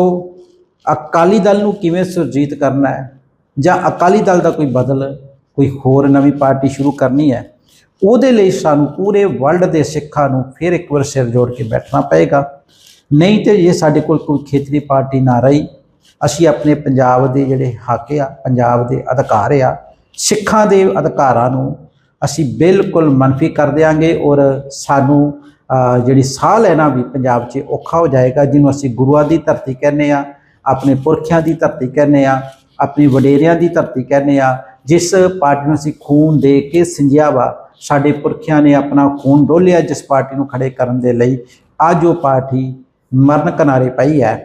ਅਕਾਲੀ ਦਲ ਨੂੰ ਕਿਵੇਂ ਸੁਰਜੀਤ ਕਰਨਾ ਹੈ? ਜਾਂ ਅਕਾਲੀ ਦਲ ਦਾ ਕੋਈ ਬਦਲ, ਕੋਈ ਹੋਰ ਨਵੀਂ ਪਾਰਟੀ ਸ਼ੁਰੂ ਕਰਨੀ ਹੈ? ਉਹਦੇ ਲਈ ਸਾਨੂੰ ਪੂਰੇ ਵਰਲਡ ਦੇ ਸਿੱਖਾਂ ਨੂੰ ਫਿਰ ਇੱਕ ਵਾਰ ਸਿਰ ਜੋੜ ਕੇ ਬੈਠਣਾ ਪਏਗਾ। ਨਹੀਂ ਤੇ ਜੇ ਸਾਡੇ ਕੋਲ ਕੋਈ ਖੇਤਰੀ ਪਾਰਟੀ ਨਾ ਰਹੀ, ਅਸੀਂ ਆਪਣੇ ਪੰਜਾਬ ਦੇ ਜਿਹੜੇ ਹੱਕ ਆ, ਪੰਜਾਬ ਦੇ ਅਧਿਕਾਰ ਆ, ਸਿੱਖਾਂ ਦੇ ਅਧਿਕਾਰਾਂ ਨੂੰ ਅਸੀਂ ਬਿਲਕੁਲ ਮਨਫੀ ਕਰ ਦਿਆਂਗੇ ਔਰ ਸਾਨੂੰ ਜਿਹੜੀ ਸਾਹ ਲੈਣਾ ਵੀ ਪੰਜਾਬ 'ਚ ਔਖਾ ਹੋ ਜਾਏਗਾ, ਜਿਹਨੂੰ ਅਸੀਂ ਗੁਰੂਆਂ ਦੀ ਧਰਤੀ ਕਹਿੰਦੇ ਆ ਆਪਣੇ ਪੁਰਖਿਆਂ ਦੀ ਧਰਤੀ ਕਹਿੰਦੇ ਆ ਆਪਣੀ ਵਡੇਰਿਆਂ ਦੀ ਧਰਤੀ ਕਹਿੰਦੇ ਆ ਜਿਸ ਪਾਰਟੀ ਨੂੰ ਅਸੀਂ ਖੂਨ ਦੇ ਕੇ ਸਿੰਜਿਆ ਵਾ, ਸਾਡੇ ਪੁਰਖਿਆਂ ਨੇ ਆਪਣਾ ਖੂਨ ਡੋਲਿਆ ਜਿਸ ਪਾਰਟੀ ਨੂੰ ਖੜੇ ਕਰਨ ਦੇ ਲਈ, ਅੱਜ ਉਹ ਪਾਰਟੀ ਮਰਨ ਕਿਨਾਰੇ ਪਈ ਹੈ।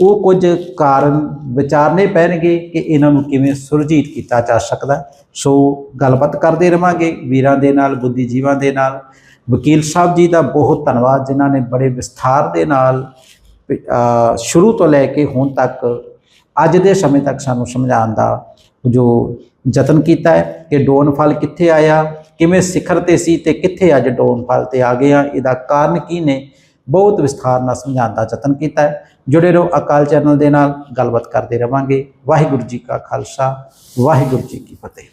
ਉਹ ਕੁਝ ਕਾਰਨ ਵਿਚਾਰਨੇ ਪੈਣਗੇ ਕਿ ਇਹਨਾਂ ਨੂੰ ਕਿਵੇਂ ਸੁਰਜੀਤ ਕੀਤਾ ਜਾ ਸਕਦਾ। ਸੋ ਗੱਲਬਾਤ ਕਰਦੇ ਰਵਾਂਗੇ ਵੀਰਾਂ ਦੇ ਨਾਲ, ਬੁੱਧੀਜੀਵਾਂ ਦੇ ਨਾਲ। ਵਕੀਲ ਸਾਹਿਬ ਜੀ ਦਾ ਬਹੁਤ ਧੰਨਵਾਦ, ਜਿਨ੍ਹਾਂ ਨੇ ਬੜੇ ਵਿਸਥਾਰ ਦੇ ਨਾਲ ਸ਼ੁਰੂ ਤੋਂ ਲੈ ਕੇ ਹੁਣ ਤੱਕ, ਅੱਜ ਦੇ ਸਮੇਂ ਤੱਕ ਸਾਨੂੰ ਸਮਝਾਉਣ ਦਾ ਜੋ ਯਤਨ ਕੀਤਾ ਹੈ ਕਿ ਡੋਨਫਾਲ ਕਿੱਥੇ ਆਇਆ, ਕਿਵੇਂ ਸਿਖਰ ਤੇ ਸੀ ਤੇ ਕਿੱਥੇ ਅੱਜ ਡੋਨਫਾਲ ਤੇ ਆ ਗਏ ਆ, ਇਹਦਾ ਕਾਰਨ ਕੀ ਨੇ, ਬਹੁਤ ਵਿਸਥਾਰ ਨਾਲ ਸਮਝਾਉਣ ਦਾ ਯਤਨ ਕੀਤਾ ਹੈ। ਜੁੜੇ ਰਹੋ ਅਕਾਲ ਚੈਨਲ ਦੇ ਨਾਲ, ਗੱਲਬਾਤ ਕਰਦੇ ਰਵਾਂਗੇ। ਵਾਹਿਗੁਰੂ ਜੀ ਕਾ ਖਾਲਸਾ, ਵਾਹਿਗੁਰੂ ਜੀ ਕੀ ਫਤਿਹ।